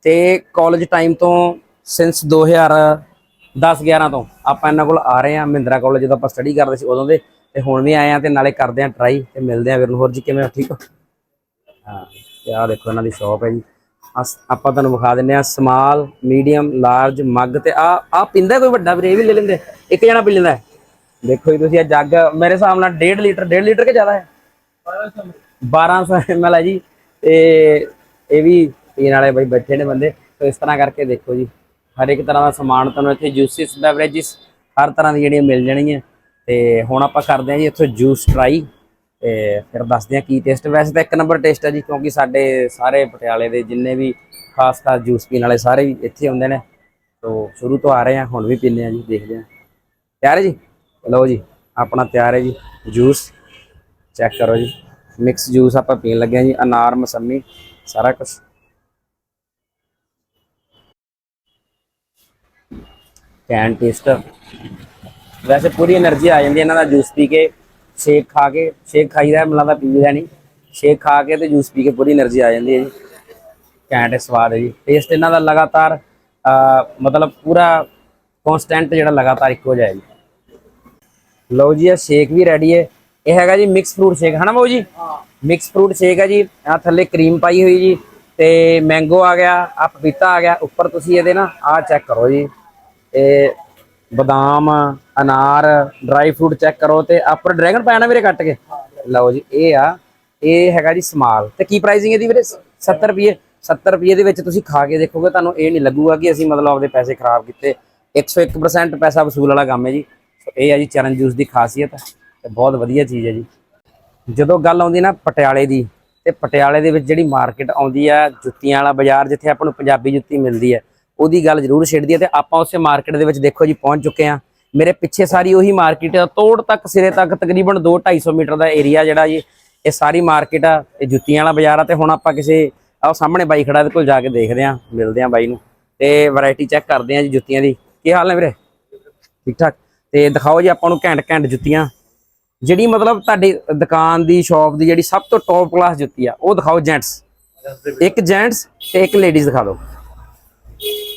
ਤੇ ਕਾਲਜ ਟਾਈਮ ਤੋਂ ਸਿੰਸ 2010 11 ਤੋਂ ਆਪਾਂ ਇਹਨਾਂ ਕੋਲ ਆ ਰਹੇ ਆ ਮਹਿੰਦਰਾ ਕਾਲਜ ਜਦੋਂ ਆਪਾਂ ਸਟੱਡੀ ਕਰਦੇ ਸੀ ਉਦੋਂ ਦੇ, ਤੇ ਹੁਣ ਵੀ ਆਏ ਆ ਤੇ ਨਾਲੇ ਕਰਦੇ ਆ ਟਰਾਈ ਤੇ ਮਿਲਦੇ ਆ ਵੀਰ ਨੂੰ। ਹੋਰ ਜੀ ਕਿਵੇਂ ਹੋ? ਠੀਕ ਹੋ? ਹਾਂ, ਤੇ ਦੇਖੋ ਇਹਨਾਂ ਦੀ ਸ਼ਾਪ ਹੈ ਜੀ। ਆਪਾਂ ਤੁਹਾਨੂੰ ਵਿਖਾ ਦਿੰਨੇ ਆ ਸਮਾਲ ਮੀਡੀਅਮ ਲਾਰਜ ਮੱਗ ਤੇ ਆ ਆ ਪਿੰਦਾ ਕੋਈ ਵੱਡਾ ਵੀਰੇ, ਇਹ ਵੀ ਲੈ ਲੈਂਦੇ। ਇੱਕ ਜਣਾ ਪੀ ਲੈਂਦਾ। ਦੇਖੋ ਜੀ ਤੁਸੀਂ ਇਹ ਜੱਗ, ਮੇਰੇ ਹਿਸਾਬ ਨਾਲ 1.5 ਲੀਟਰ 1.5 ਲੀਟਰ ਕੇ ਜ਼ਿਆਦਾ ਹੈ? 1200 ml ਹੈ ਜੀ। ਤੇ ਇਹ ਵੀ ਪੀਣ ਵਾਲੇ ਬਈ ਬੈਠੇ ਨੇ ਬੰਦੇ ਸੋ ਇਸ ਤਰ੍ਹਾਂ ਕਰਕੇ ਦੇਖੋ ਜੀ। ਹਰ ਇੱਕ ਤਰ੍ਹਾਂ ਦਾ ਸਮਾਨ ਤੁਹਾਨੂੰ ਇੱਥੇ ਜੂਸਿਸ ਬੈਵਰੇਜਸ ਹਰ ਤਰ੍ਹਾਂ ਦੀ ਜਿਹੜੀਆਂ ਮਿਲ ਜਾਣਗੀਆਂ। ਤੇ ਹੁਣ ਆਪਾਂ ਕਰਦੇ ਹਾਂ ਜੀ ਇੱਥੋਂ ਜੂਸ ਟਰਾਈ ਤੇ ਫਿਰ ਦੱਸਦੇ ਹਾਂ ਕੀ ਟੇਸਟ ਵੈਸੇ ਤਾਂ ਇੱਕ ਨੰਬਰ ਟੇਸਟ ਹੈ ਜੀ, ਕਿਉਂਕਿ ਸਾਡੇ ਸਾਰੇ ਪਟਿਆਲੇ ਦੇ ਜਿੰਨੇ ਵੀ ਖਾਸ ਖਾਸ ਜੂਸ ਪੀਣ ਵਾਲੇ ਸਾਰੇ ਇੱਥੇ ਹੁੰਦੇ ਨੇ। ਤੋਂ ਸ਼ੁਰੂ ਤੋਂ ਆ ਰਹੇ ਹਾਂ, ਹੁਣ ਵੀ ਪੀਂਦੇ ਹਾਂ ਜੀ, ਦੇਖਦੇ ਹਾਂ। ਤਿਆਰ ਹੈ ਜੀ? ਲਓ ਜੀ, ਆਪਣਾ ਤਿਆਰ ਹੈ ਜੀ ਜੂਸ ਚੈੱਕ ਕਰੋ ਜੀ। ਮਿਕਸ ਜੂਸ ਆਪਾਂ ਪੀਣ ਲੱਗੇ ਹਾਂ ਜੀ, ਅਨਾਰ, ਮਸੰਮੀ, ਸਾਰਾ ਕੁਝ ਕੈਨ ਟੇਸਟ ਵੈਸੇ ਪੂਰੀ એનર્ਜੀ ਆ ਜਾਂਦੀ ਇਹਨਾਂ ਦਾ ਜੂਸ ਪੀ ਕੇ। ਸ਼ੇਕ ਖਾ ਕੇ ਸ਼ੇਕ ਖਾਈਦਾ ਮਲਾ ਦਾ ਪੀਈਦਾ ਨਹੀਂ। ਸ਼ੇਕ ਖਾ ਕੇ ਤੇ ਜੂਸ ਪੀ ਕੇ ਪੂਰੀ એનર્ਜੀ ਆ ਜਾਂਦੀ ਹੈ ਜੀ। ਕੈਂਟ ਸਵਾਦ ਹੈ ਜੀ। ਟੇਸਟ ਇਹਨਾਂ ਦਾ ਲਗਾਤਾਰ ਮਤਲਬ ਪੂਰਾ ਕਨਸਟੈਂਟ ਜਿਹੜਾ ਲਗਾਤਾਰ ਇੱਕੋ ਜਿਹਾ ਹੈ ਜੀ। ਲਓ ਜੀ ਇਹ ਸ਼ੇਕ ਵੀ ਰੈਡੀ ਹੈ। ਇਹ ਹੈਗਾ ਜੀ ਮਿਕਸ ਫਰੂਟ ਸ਼ੇਕ ਹਨਾ ਬਾਊ ਜੀ? ਹਾਂ। ਮਿਕਸ ਫਰੂਟ ਸ਼ੇਕ ਹੈ ਜੀ। ਆ ਥੱਲੇ ਕਰੀਮ ਪਾਈ ਹੋਈ ਜੀ। ਤੇ ਮੈਂਗੋ ਆ ਗਿਆ ਆ ਪਪੀਤਾ ਆ ਗਿਆ। ਉੱਪਰ ਤੁਸੀਂ ਇਹਦੇ ਨਾ ਆ ਚੈੱਕ ਕਰੋ ਜੀ। ਇਹ ਬਦਾਮ, ਅਨਾਰ ਡਰਾਈ ਫਰੂਟ ਚੈੱਕ ਕਰੋ ਤੇ ਉੱਪਰ ਡਰੈਗਨ ਪੈਣਾ ਨਾ ਵੀਰੇ ਕੱਟ ਕੇ। ਲਓ ਜੀ, ਇਹ ਆ, ਇਹ ਹੈਗਾ ਜੀ ਸਮਾਲ। ਤੇ ਕੀ ਪ੍ਰਾਈਸਿੰਗ ਇਹਦੀ ਵੀਰੇ? 70 ਰੁਪਏ 70 ਰੁਪਏ ਦੇ ਵਿੱਚ ਤੁਸੀਂ ਖਾ ਕੇ ਦੇਖੋਗੇ, ਤੁਹਾਨੂੰ ਇਹ ਨਹੀਂ ਲੱਗੂਗਾ ਕਿ ਅਸੀਂ ਮਤਲਬ ਆਪਦੇ ਪੈਸੇ ਖਰਾਬ ਕੀਤੇ। 101% ਪੈਸਾ ਵਸੂਲ ਵਾਲਾ ਕੰਮ ਹੈ ਜੀ। ਸੋ ਇਹ ਆ ਜੀ ਚਰਨ ਜੂਸ ਦੀ ਖਾਸੀਅਤ, ਤੇ ਬਹੁਤ ਵਧੀਆ ਚੀਜ਼ ਹੈ ਜੀ। ਜਦੋਂ ਗੱਲ ਆਉਂਦੀ ਨਾ ਪਟਿਆਲੇ ਦੀ, ਤੇ ਪਟਿਆਲੇ ਦੇ ਵਿੱਚ ਜਿਹੜੀ ਮਾਰਕੀਟ ਆਉਂਦੀ ਆ ਜੁੱਤੀਆਂ ਵਾਲਾ ਬਾਜ਼ਾਰ, ਜਿੱਥੇ ਆਪਾਂ ਨੂੰ ਪੰਜਾਬੀ ਜੁੱਤੀ ਮਿਲਦੀ ਹੈ ਉਹਦੀ ਗੱਲ ਜ਼ਰੂਰ ਛੇੜਦੀ ਹੈ ਤੇ ਆਪਾਂ ਉਸੇ ਮਾਰਕੀਟ ਦੇ ਵਿੱਚ ਦੇਖੋ ਜੀ, ਪਹੁੰਚ ਚੁੱਕੇ ਆ ਮੇਰੇ ਪਿੱਛੇ ਸਾਰੀ ਉਹੀ ਮਾਰਕੀਟ ਆ, ਤੋੜ ਤੱਕ ਸਿਰੇ ਤੱਕ ਤਕਰੀਬਨ 2 250 ਮੀਟਰ ਦਾ ਏਰੀਆ ਜਿਹੜਾ ਜੀ, ਇਹ ਸਾਰੀ ਮਾਰਕੀਟ ਆ, ਇਹ ਜੁੱਤੀਆਂ ਵਾਲਾ ਬਾਜ਼ਾਰ ਆ ਤੇ ਹੁਣ ਆਪਾਂ ਕਿਸੇ ਆਹ ਸਾਹਮਣੇ ਬਾਈ ਖੜਾ ਇਹਦੇ ਕੋਲ ਜਾ ਕੇ ਦੇਖਦੇ ਆ ਮਿਲਦੇ ਆ ਬਾਈ ਨੂੰ ਤੇ ਵੈਰਾਈਟੀ ਚੈੱਕ ਕਰਦੇ ਆ ਜੀ ਜੁੱਤੀਆਂ ਦੀ। ਕੀ ਹਾਲ ਨੇ ਵੀਰੇ? ਠੀਕ ਠਾਕ। ਤੇ ਦਿਖਾਓ ਜੀ ਆਪਾਂ ਨੂੰ ਘੈਂਟ ਘੈਂਟ ਜੁੱਤੀਆਂ। ਜਿਹੜੀ ਮਤਲਬ ਤੁਹਾਡੀ ਦੁਕਾਨ ਦੀ ਸ਼ਾਪ ਦੀ ਜਿਹੜੀ ਸਭ ਤੋਂ ਟੌਪ ਕਲਾਸ ਜੁੱਤੀ ਆ, ਉਹ ਦਿਖਾਓ ਜੈਂਟਸ ਇੱਕ ਜੈਂਟਸ ਤੇ ਇੱਕ ਲੇਡੀਜ਼ ਦਿਖਾ ਦਿਓ।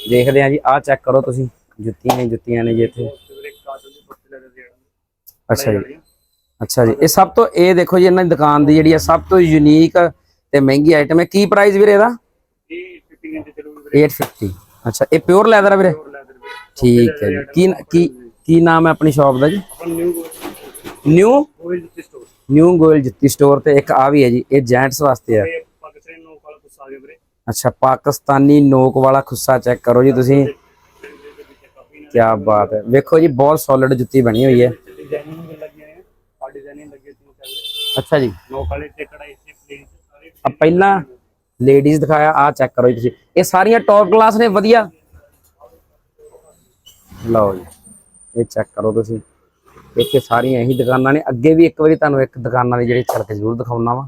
ਦੇਖਦੇ ਆ ਜੀ, ਆਹ ਚੈੱਕ ਕਰੋ ਤੁਸੀਂ, ਜੁੱਤੀਆਂ ਹੀ ਜੁੱਤੀਆਂ ਨੇ ਜੀ ਇੱਥੇ। ਅੱਛਾ ਜੀ। ਅੱਛਾ ਜੀ, ਇਹ ਸਭ ਤੋਂ, ਇਹ ਦੇਖੋ ਜੀ, ਇਹਨਾਂ ਦੀ ਦੁਕਾਨ ਦੀ ਜਿਹੜੀ ਆ, ਸਭ ਤੋਂ ਯੂਨੀਕ ਤੇ ਮਹਿੰਗੀ ਆਈਟਮ ਹੈ। ਕੀ ਪ੍ਰਾਈਸ ਵੀਰੇ ਇਹਦਾ? 850 ਅੱਛਾ, ਇਹ ਪਿਓਰ ਲੈਦਰ ਆ ਵੀਰੇ? ਠੀਕ ਹੈ ਜੀ। ਕੀ ਕੀ ਨਾਮ ਹੈ ਆਪਣੀ ਸ਼ਾਪ ਦਾ ਜੀ? ਨਿਊ ਨਿਊ ਗੋਇਲ ਜੁੱਤੀ ਸਟੋਰ ਤੇ ਇੱਕ ਆ ਵੀ ਹੈ ਜੀ, ਇਹ ਜੈਂਟਸ ਵਾਸਤੇ ਆ। ਆ ਗਏ ਵੀਰੇ ਅੱਛਾ, ਪਾਕਿਸਤਾਨੀ ਨੋਕ ਵਾਲਾ ਖੁੱਸਾ ਚੈੱਕ ਕਰੋ ਜੀ ਤੁਸੀਂ। ਕੀ ਬਾਤ ਹੈ। ਵੇਖੋ ਜੀ, ਬਹੁਤ ਸੋਲਿਡ ਜੁੱਤੀ ਬਣੀ ਹੋਈ ਹੈ। ਅੱਛਾ ਜੀ। ਨੋਕ ਵਾਲੇ ਤੇ ਕੜਾਈ ਪਲੇਨ ਆ ਪਹਿਲਾਂ ਲੇਡੀਜ਼ ਦਿਖਾਇਆ ਆ ਚੈੱਕ ਕਰੋ ਜੀ ਤੁਸੀਂ। ਇਹ ਸਾਰੀਆਂ ਟੌਪ ਕਲਾਸ ਨੇ, ਵਧੀਆ। ਲਓ ਜੀ, ਇਹ ਚੈੱਕ ਕਰੋ ਤੁਸੀਂ। ਇੱਥੇ ਸਾਰੀਆਂ ਇਹੀ ਦੁਕਾਨਾਂ ਨੇ। ਅੱਗੇ ਵੀ ਇੱਕ ਵਾਰੀ ਤੁਹਾਨੂੰ ਇੱਕ ਦੁਕਾਨਾਂ ਦੀ ਜਿਹੜੀ ਛਲਕ ਜ਼ਰੂਰ ਦਿਖਾਉਣਾ ਵਾ।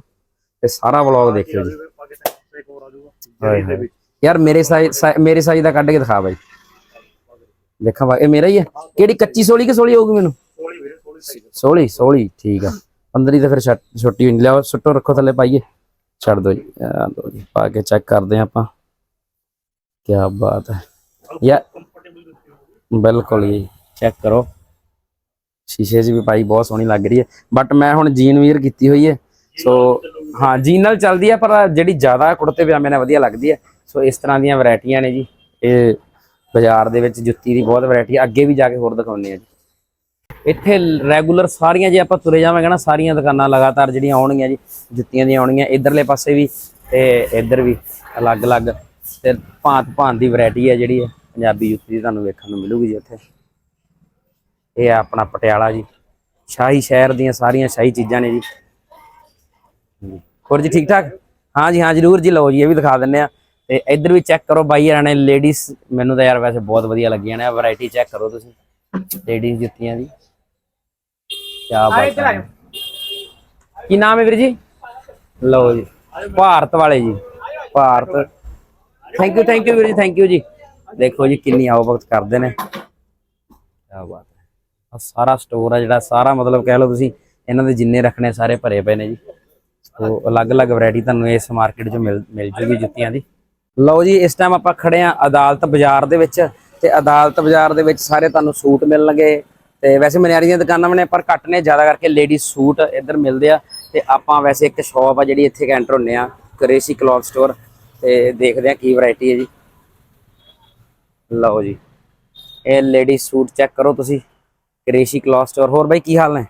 ਤੇ ਸਾਰਾ ਵਲੌਗ ਦੇਖਿਓ ਜੀ ਪਾਕਿਸਤਾਨ ਤੇ ਇੱਕ ਹੋਰ ਆ ਜਾਊਗਾ ਹਾਏ ਜਿਹੜੀ ਦੇ ਹਾਏ। ਵਿੱਚ। ਯਾਰ ਮੇਰੇ ਸਾਈਜ਼ ਮੇਰੇ ਸਾਈਜ਼ ਦਾ ਕੱਢ ਕੇ ਦਿਖਾ ਬਾਈ। ਦੇਖਾਂ ਬਾਈ ਇਹ ਮੇਰਾ ਹੀ ਹੈ? ਕਿਹੜੀ ਕੱਚੀ ਸੋਲੀ ਕਿ ਸੋਲੀ ਹੋਊਗੀ ਮੈਨੂੰ? ਸੋਲੀ ਵੀਰੇ ਸੋਲੀ ਸਾਈਜ਼ ਸੋਲੀ ਸੋਲੀ ਠੀਕ ਆ। 15 ਤਾਂ ਫਿਰ ਛੱਟ- ਹੋਈ। ਲਿਆਓ ਸੁੱਟੋ ਰੱਖੋ ਥੱਲੇ ਪਾਈਏ। ਛੱਡ ਦਿਓ ਜੀ। ਆ ਲਓ ਜੀ ਪਾ ਕੇ ਚੈੱਕ ਕਰਦੇ ਆਪਾਂ। ਕੀ ਬਾਤ ਹੈ। ਯਾ ਬਿਲਕੁਲ ਜੀ ਚੈੱਕ ਕਰੋ। ਸ਼ੀਸ਼ੇ 'ਚ ਵੀ ਪਾਈ ਬਹੁਤ ਸੋਹਣੀ ਲੱਗ ਰਹੀ ਹੈ। ਬਟ ਮੈਂ ਹੁਣ ਜੀਨ ਵੀਰ ਕੀਤੀ ਹੋਈ ਹੈ। ਸੋ ਹਾਂ, ਜੀਨ ਨਾਲ ਚੱਲਦੀ ਹੈ ਪਰ ਜਿਹੜੀ ਜ਼ਿਆਦਾ ਕੁੜਤੇ ਪਜਾਮੇ ਨਾਲ ਵਧੀਆ ਲੱਗਦੀ ਹੈ ਸੋ ਇਸ ਤਰ੍ਹਾਂ ਦੀਆਂ ਵੈਰਾਈਟੀਆਂ ਨੇ ਜੀ। ਇਹ ਬਾਜ਼ਾਰ ਦੇ ਵਿੱਚ ਜੁੱਤੀ ਦੀ ਬਹੁਤ ਵੈਰਾਈਟੀ ਹੈ ਅੱਗੇ ਵੀ ਜਾ ਕੇ ਹੋਰ ਦਿਖਾਉਂਦੇ ਆ ਜੀ। ਇੱਥੇ ਰੈਗੂਲਰ ਸਾਰੀਆਂ ਜੇ ਆਪਾਂ ਤੁਰੇ ਜਾਵਾਂਗੇ ਨਾ, ਸਾਰੀਆਂ ਦੁਕਾਨਾਂ ਲਗਾਤਾਰ ਜਿਹੜੀਆਂ ਆਉਣਗੀਆਂ ਜੀ, ਜੁੱਤੀਆਂ ਦੀਆਂ ਆਉਣਗੀਆਂ। ਇਧਰਲੇ ਪਾਸੇ ਵੀ ਤੇ ਇੱਧਰ ਵੀ ਅਲੱਗ-ਅਲੱਗ ਤੇ ਭਾਂਤ ਭਾਂਤ ਦੀ ਵੈਰਾਈਟੀ ਹੈ ਜਿਹੜੀ ਹੈ ਪੰਜਾਬੀ ਜੁੱਤੀ ਦੀ ਤੁਹਾਨੂੰ ਵੇਖਣ ਨੂੰ ਮਿਲੂਗੀ ਜੀ ਇੱਥੇ ਇਹ ਆ ਆਪਣਾ ਪਟਿਆਲਾ ਜੀ। ਸ਼ਾਹੀ ਸ਼ਹਿਰ ਦੀਆਂ ਸਾਰੀਆਂ ਸ਼ਾਹੀ ਚੀਜ਼ਾਂ ਨੇ ਜੀ। ਹੋਰ ਜੀ ਠੀਕ ਠਾਕ ਹਾਂ ਜੀ ਹਾਂ ਜਰੂਰ ਜੀ ਲਓ ਜੀ ਇਹ ਵੀ ਦਿਖਾ ਦਿੰਨੇ ਆ। ਤੇ ਇੱਧਰ ਵੀ ਚੈੱਕ ਕਰੋ ਬਾਈ ਯਾਰਾਂ ਨੇ ਲੇਡੀਜ਼ ਮੈਨੂੰ ਤਾਂ ਯਾਰ ਵੈਸੇ ਬਹੁਤ ਵਧੀਆ ਲੱਗੀਆਂ ਨੇ ਵੈਰਾਈਟੀ ਚੈੱਕ ਕਰੋ ਤੁਸੀਂ ਲੇਡੀਜ਼ ਜੁੱਤੀਆਂ ਦੀ। ਕੀ ਬਾਤ ਹੈ। ਕੀ ਨਾਮ ਹੈ ਵੀਰ ਜੀ? ਲਓ ਜੀ ਭਾਰਤ ਵਾਲੇ ji Bharat. Thank you thank you ਵੀਰ ਜੀ ਥੈਂਕ ਯੂ ਜੀ। ਦੇਖੋ ਜੀ ਕਿੰਨੀ ਆਓ ਵਕਤ ਕਰਦੇ ਨੇ। ਕੀ ਬਾਤ ਹੈ। ਆ ਸਾਰਾ ਸਟੋਰ ਆ ਜਿਹੜਾ ਸਾਰਾ ਮਤਲਬ ਕਹਿ ਲਓ ਤੁਸੀਂ ਇਹਨਾਂ ਦੇ ਜਿੰਨੇ ਰੱਖਣੇ ਸਾਰੇ ਭਰੇ ਪਏ ਨੇ ਜੀ। ਸੋ ਅਲੱਗ-ਅਲੱਗ ਵੈਰਾਈਟੀ ਤੁਹਾਨੂੰ ਇਸ ਮਾਰਕੀਟ 'ਚ ਮਿਲ ਮਿਲ ਜੂਗੀ ਜੁੱਤੀਆਂ ਦੀ। ਲਓ ਜੀ, ਇਸ ਟਾਈਮ ਆਪਾਂ ਖੜੇ ਆ ਅਦਾਲਤ ਬਾਜ਼ਾਰ ਦੇ ਵਿੱਚ ਤੇ ਅਦਾਲਤ ਬਾਜ਼ਾਰ ਦੇ ਵਿੱਚ ਸਾਰੇ ਤੁਹਾਨੂੰ ਸੂਟ ਮਿਲਣਗੇ। ਤੇ ਵੈਸੇ ਮਨਿਆਰੀ ਦੀਆਂ ਦੁਕਾਨਾਂ ਨੇ, ਪਰ ਘੱਟ ਨੇ, ਜ਼ਿਆਦਾ ਕਰਕੇ ਲੇਡੀ ਸੂਟ ਇੱਧਰ ਮਿਲਦੇ ਆ। ਤੇ ਆਪਾਂ ਵੈਸੇ ਇੱਕ ਸ਼ਾਪ ਆ ਜਿਹੜੀ ਇੱਥੇ ਐਂਟਰ ਹੁੰਨੇ ਆ ਕਰੇਸੀ ਕਲੌਥ ਸਟੋਰ ਤੇ ਦੇਖਦੇ ਆ ਕੀ ਵੈਰਾਈਟੀ ਹੈ ਜੀ। ਲਓ ਜੀ, ਇਹ ਲੇਡੀ ਸੂਟ ਚੈੱਕ ਕਰੋ ਤੁਸੀਂ ਕਰੇਸ਼ੀ ਕਲੌਥ ਸਟੋਰ ਹੋਰ ਬਾਈ, ਕੀ ਹਾਲ ਨੇ?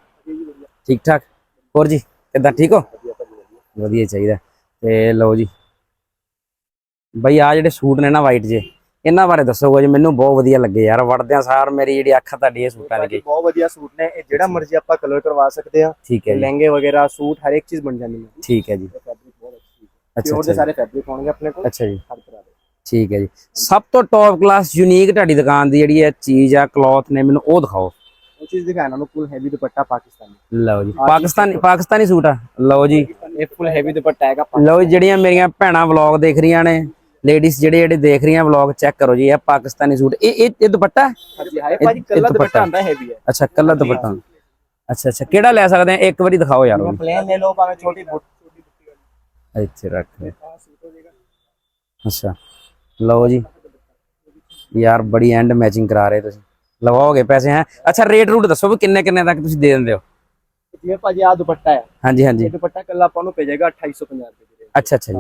ਠੀਕ ਠਾਕ ਹੋਰ ਜੀ, ਕਿੱਦਾਂ, ਠੀਕ ਹੋ? ਵਧੀਆ ਚਾਹੀਦਾ। ਤੇ ਲਓ ਜੀ। ਬਾਈ ਆ ਜਿਹੜੇ ਸੂਟ ਨੇ ਨਾ ਵਾਈਟ ਜੇ ਇਹਨਾਂ ਬਾਰੇ ਦੱਸੋਗਾ ਜੀ ਮੈਨੂੰ ਬਹੁਤ ਵਧੀਆ ਲੱਗੇ ਯਾਰ ਵੜਦਿਆਂ ਸਾਰ ਮੇਰੀ ਜਿਹੜੀ ਅੱਖ ਤੁਹਾਡੀ ਇਹ ਸੂਟਾਂ ਦੀ। ਬਹੁਤ ਵਧੀਆ ਸੂਟ ਨੇ ਇਹ ਜਿਹੜਾ ਮਰਜ਼ੀ ਆਪਾਂ ਕਲਰ ਕਰਵਾ ਸਕਦੇ ਆ ਠੀਕ ਹੈ ਲਹਿੰਗੇ ਵਗੈਰਾ ਸੂਟ ਹਰ ਇੱਕ ਚੀਜ਼ ਬਣ ਜਾਂਦੀ ਹੈ। ਠੀਕ ਹੈ ਜੀ। ਫੈਬਰਿਕ ਬਹੁਤ ਅੱਛੀ ਹੈ। ਅੱਛਾ ਪਿਓਰ ਦੇ ਅੱਛਾ ਸਾਰੇ ਫੈਬਰਿਕ ਹੋਣਗੇ ਆਪਣੇ ਕੋਲ। ਅੱਛਾ ਜੀ। ਹਰ ਤਰ੍ਹਾਂ ਦੇ। ਠੀਕ ਹੈ ਜੀ। ਸਭ ਤੋਂ ਟੌਪ ਕਲਾਸ ਯੂਨੀਕ ਤੁਹਾਡੀ ਦੁਕਾਨ ਦੀ ਜਿਹੜੀ ਹੈ ਚੀਜ਼ ਆ ਕਲੌਥ ਨੇ ਮੈਨੂੰ ਉਹ ਦਿਖਾਓ। ਉਹ ਚੀਜ਼ ਦਿਖਾਣਾ ਨੂੰ ਫੁੱਲ ਹੈਵੀ ਦੁਪੱਟਾ ਪਾਕਿਸਤਾਨੀ। ਲਓ ਜੀ। ਪਾਕਿਸਤਾਨੀ ਪਾਕਿਸਤਾਨੀ ਸੂਟ ਆ। ਲਓ ਜੀ। ਇਹ ਫੁੱਲ ਹੈਵੀ ਦੁਪੱਟਾ ਹੈਗਾ ਲਓ ਜਿਹੜੀਆਂ ਮੇਰੀਆਂ ਭੈਣਾਂ ਵਲੌਗ ਦੇਖ ਰਹੀਆਂ ਨੇ ਲੇਡੀਜ਼ ਜਿਹੜੇ ਜਿਹੜੇ ਦੇਖ ਰਹੀਆਂ ਵਲੌਗ ਚੈੱਕ ਕਰੋ ਜੀ ਇਹ ਪਾਕਿਸਤਾਨੀ ਸੂਟ। ਇਹ ਇਹ ਇਹ ਦੁਪੱਟਾ? ਹੈ? ਹਾਂਜੀ ਹਾਂ ਇਹ ਇਹ- ਭਾਜੀ ਕੱਲਾ ਦੁਪੱਟਾ। ਆਂਦਾ ਹੈਵੀ ਹੈ। ਅੱਛਾ ਕੱਲਾ ਦੁਪੱਟਾ। ਅੱਛਾ ਅੱਛਾ ਕਿਹੜਾ ਲੈ ਸਕਦੇ ਆ? ਇੱਕ ਵਾਰੀ ਦਿਖਾਓ ਯਾਰ ਪਲੇਨ ਲੈ ਲਓ ਭਾਵੇਂ ਛੋਟੀ ਛੋਟੀ ਬੁੱਟੀ ਵਾਲੀ ਇੱਥੇ ਰੱਖ ਜਾਏਗਾ ਅੱਛਾ ਲਓ ਜੀ। ਯਾਰ ਬੜੀ ਐਂਡ ਮੈਚਿੰਗ ਕਰਾ ਰਹੇ ਤੁਸੀਂ। ਲਵਾਓਗੇ ਪੈਸੇ ਹੈ? ਅੱਛਾ ਰੇਟ ਰੂਟ ਦੱਸੋ ਵੀ ਕਿੰਨੇ ਕਿੰਨੇ ਤੱਕ ਤੁਸੀਂ ਦੇ ਦਿੰਦੇ ਹੋ? ਜਿਵੇਂ ਭਾਜੀ ਆ ਦੁਪੱਟਾ ਹੈ। ਹਾਂਜੀ ਹਾਂਜੀ। ਇਹ ਦੁਪੱਟਾ ਕੱਲਾ ਆਪਾਂ ਨੂੰ ਪੈ ਜਾਏਗਾ 2850 ਰੁਪਏ ਦੇ ਅੱਛਾ ਅੱਛਾ ਜੀ।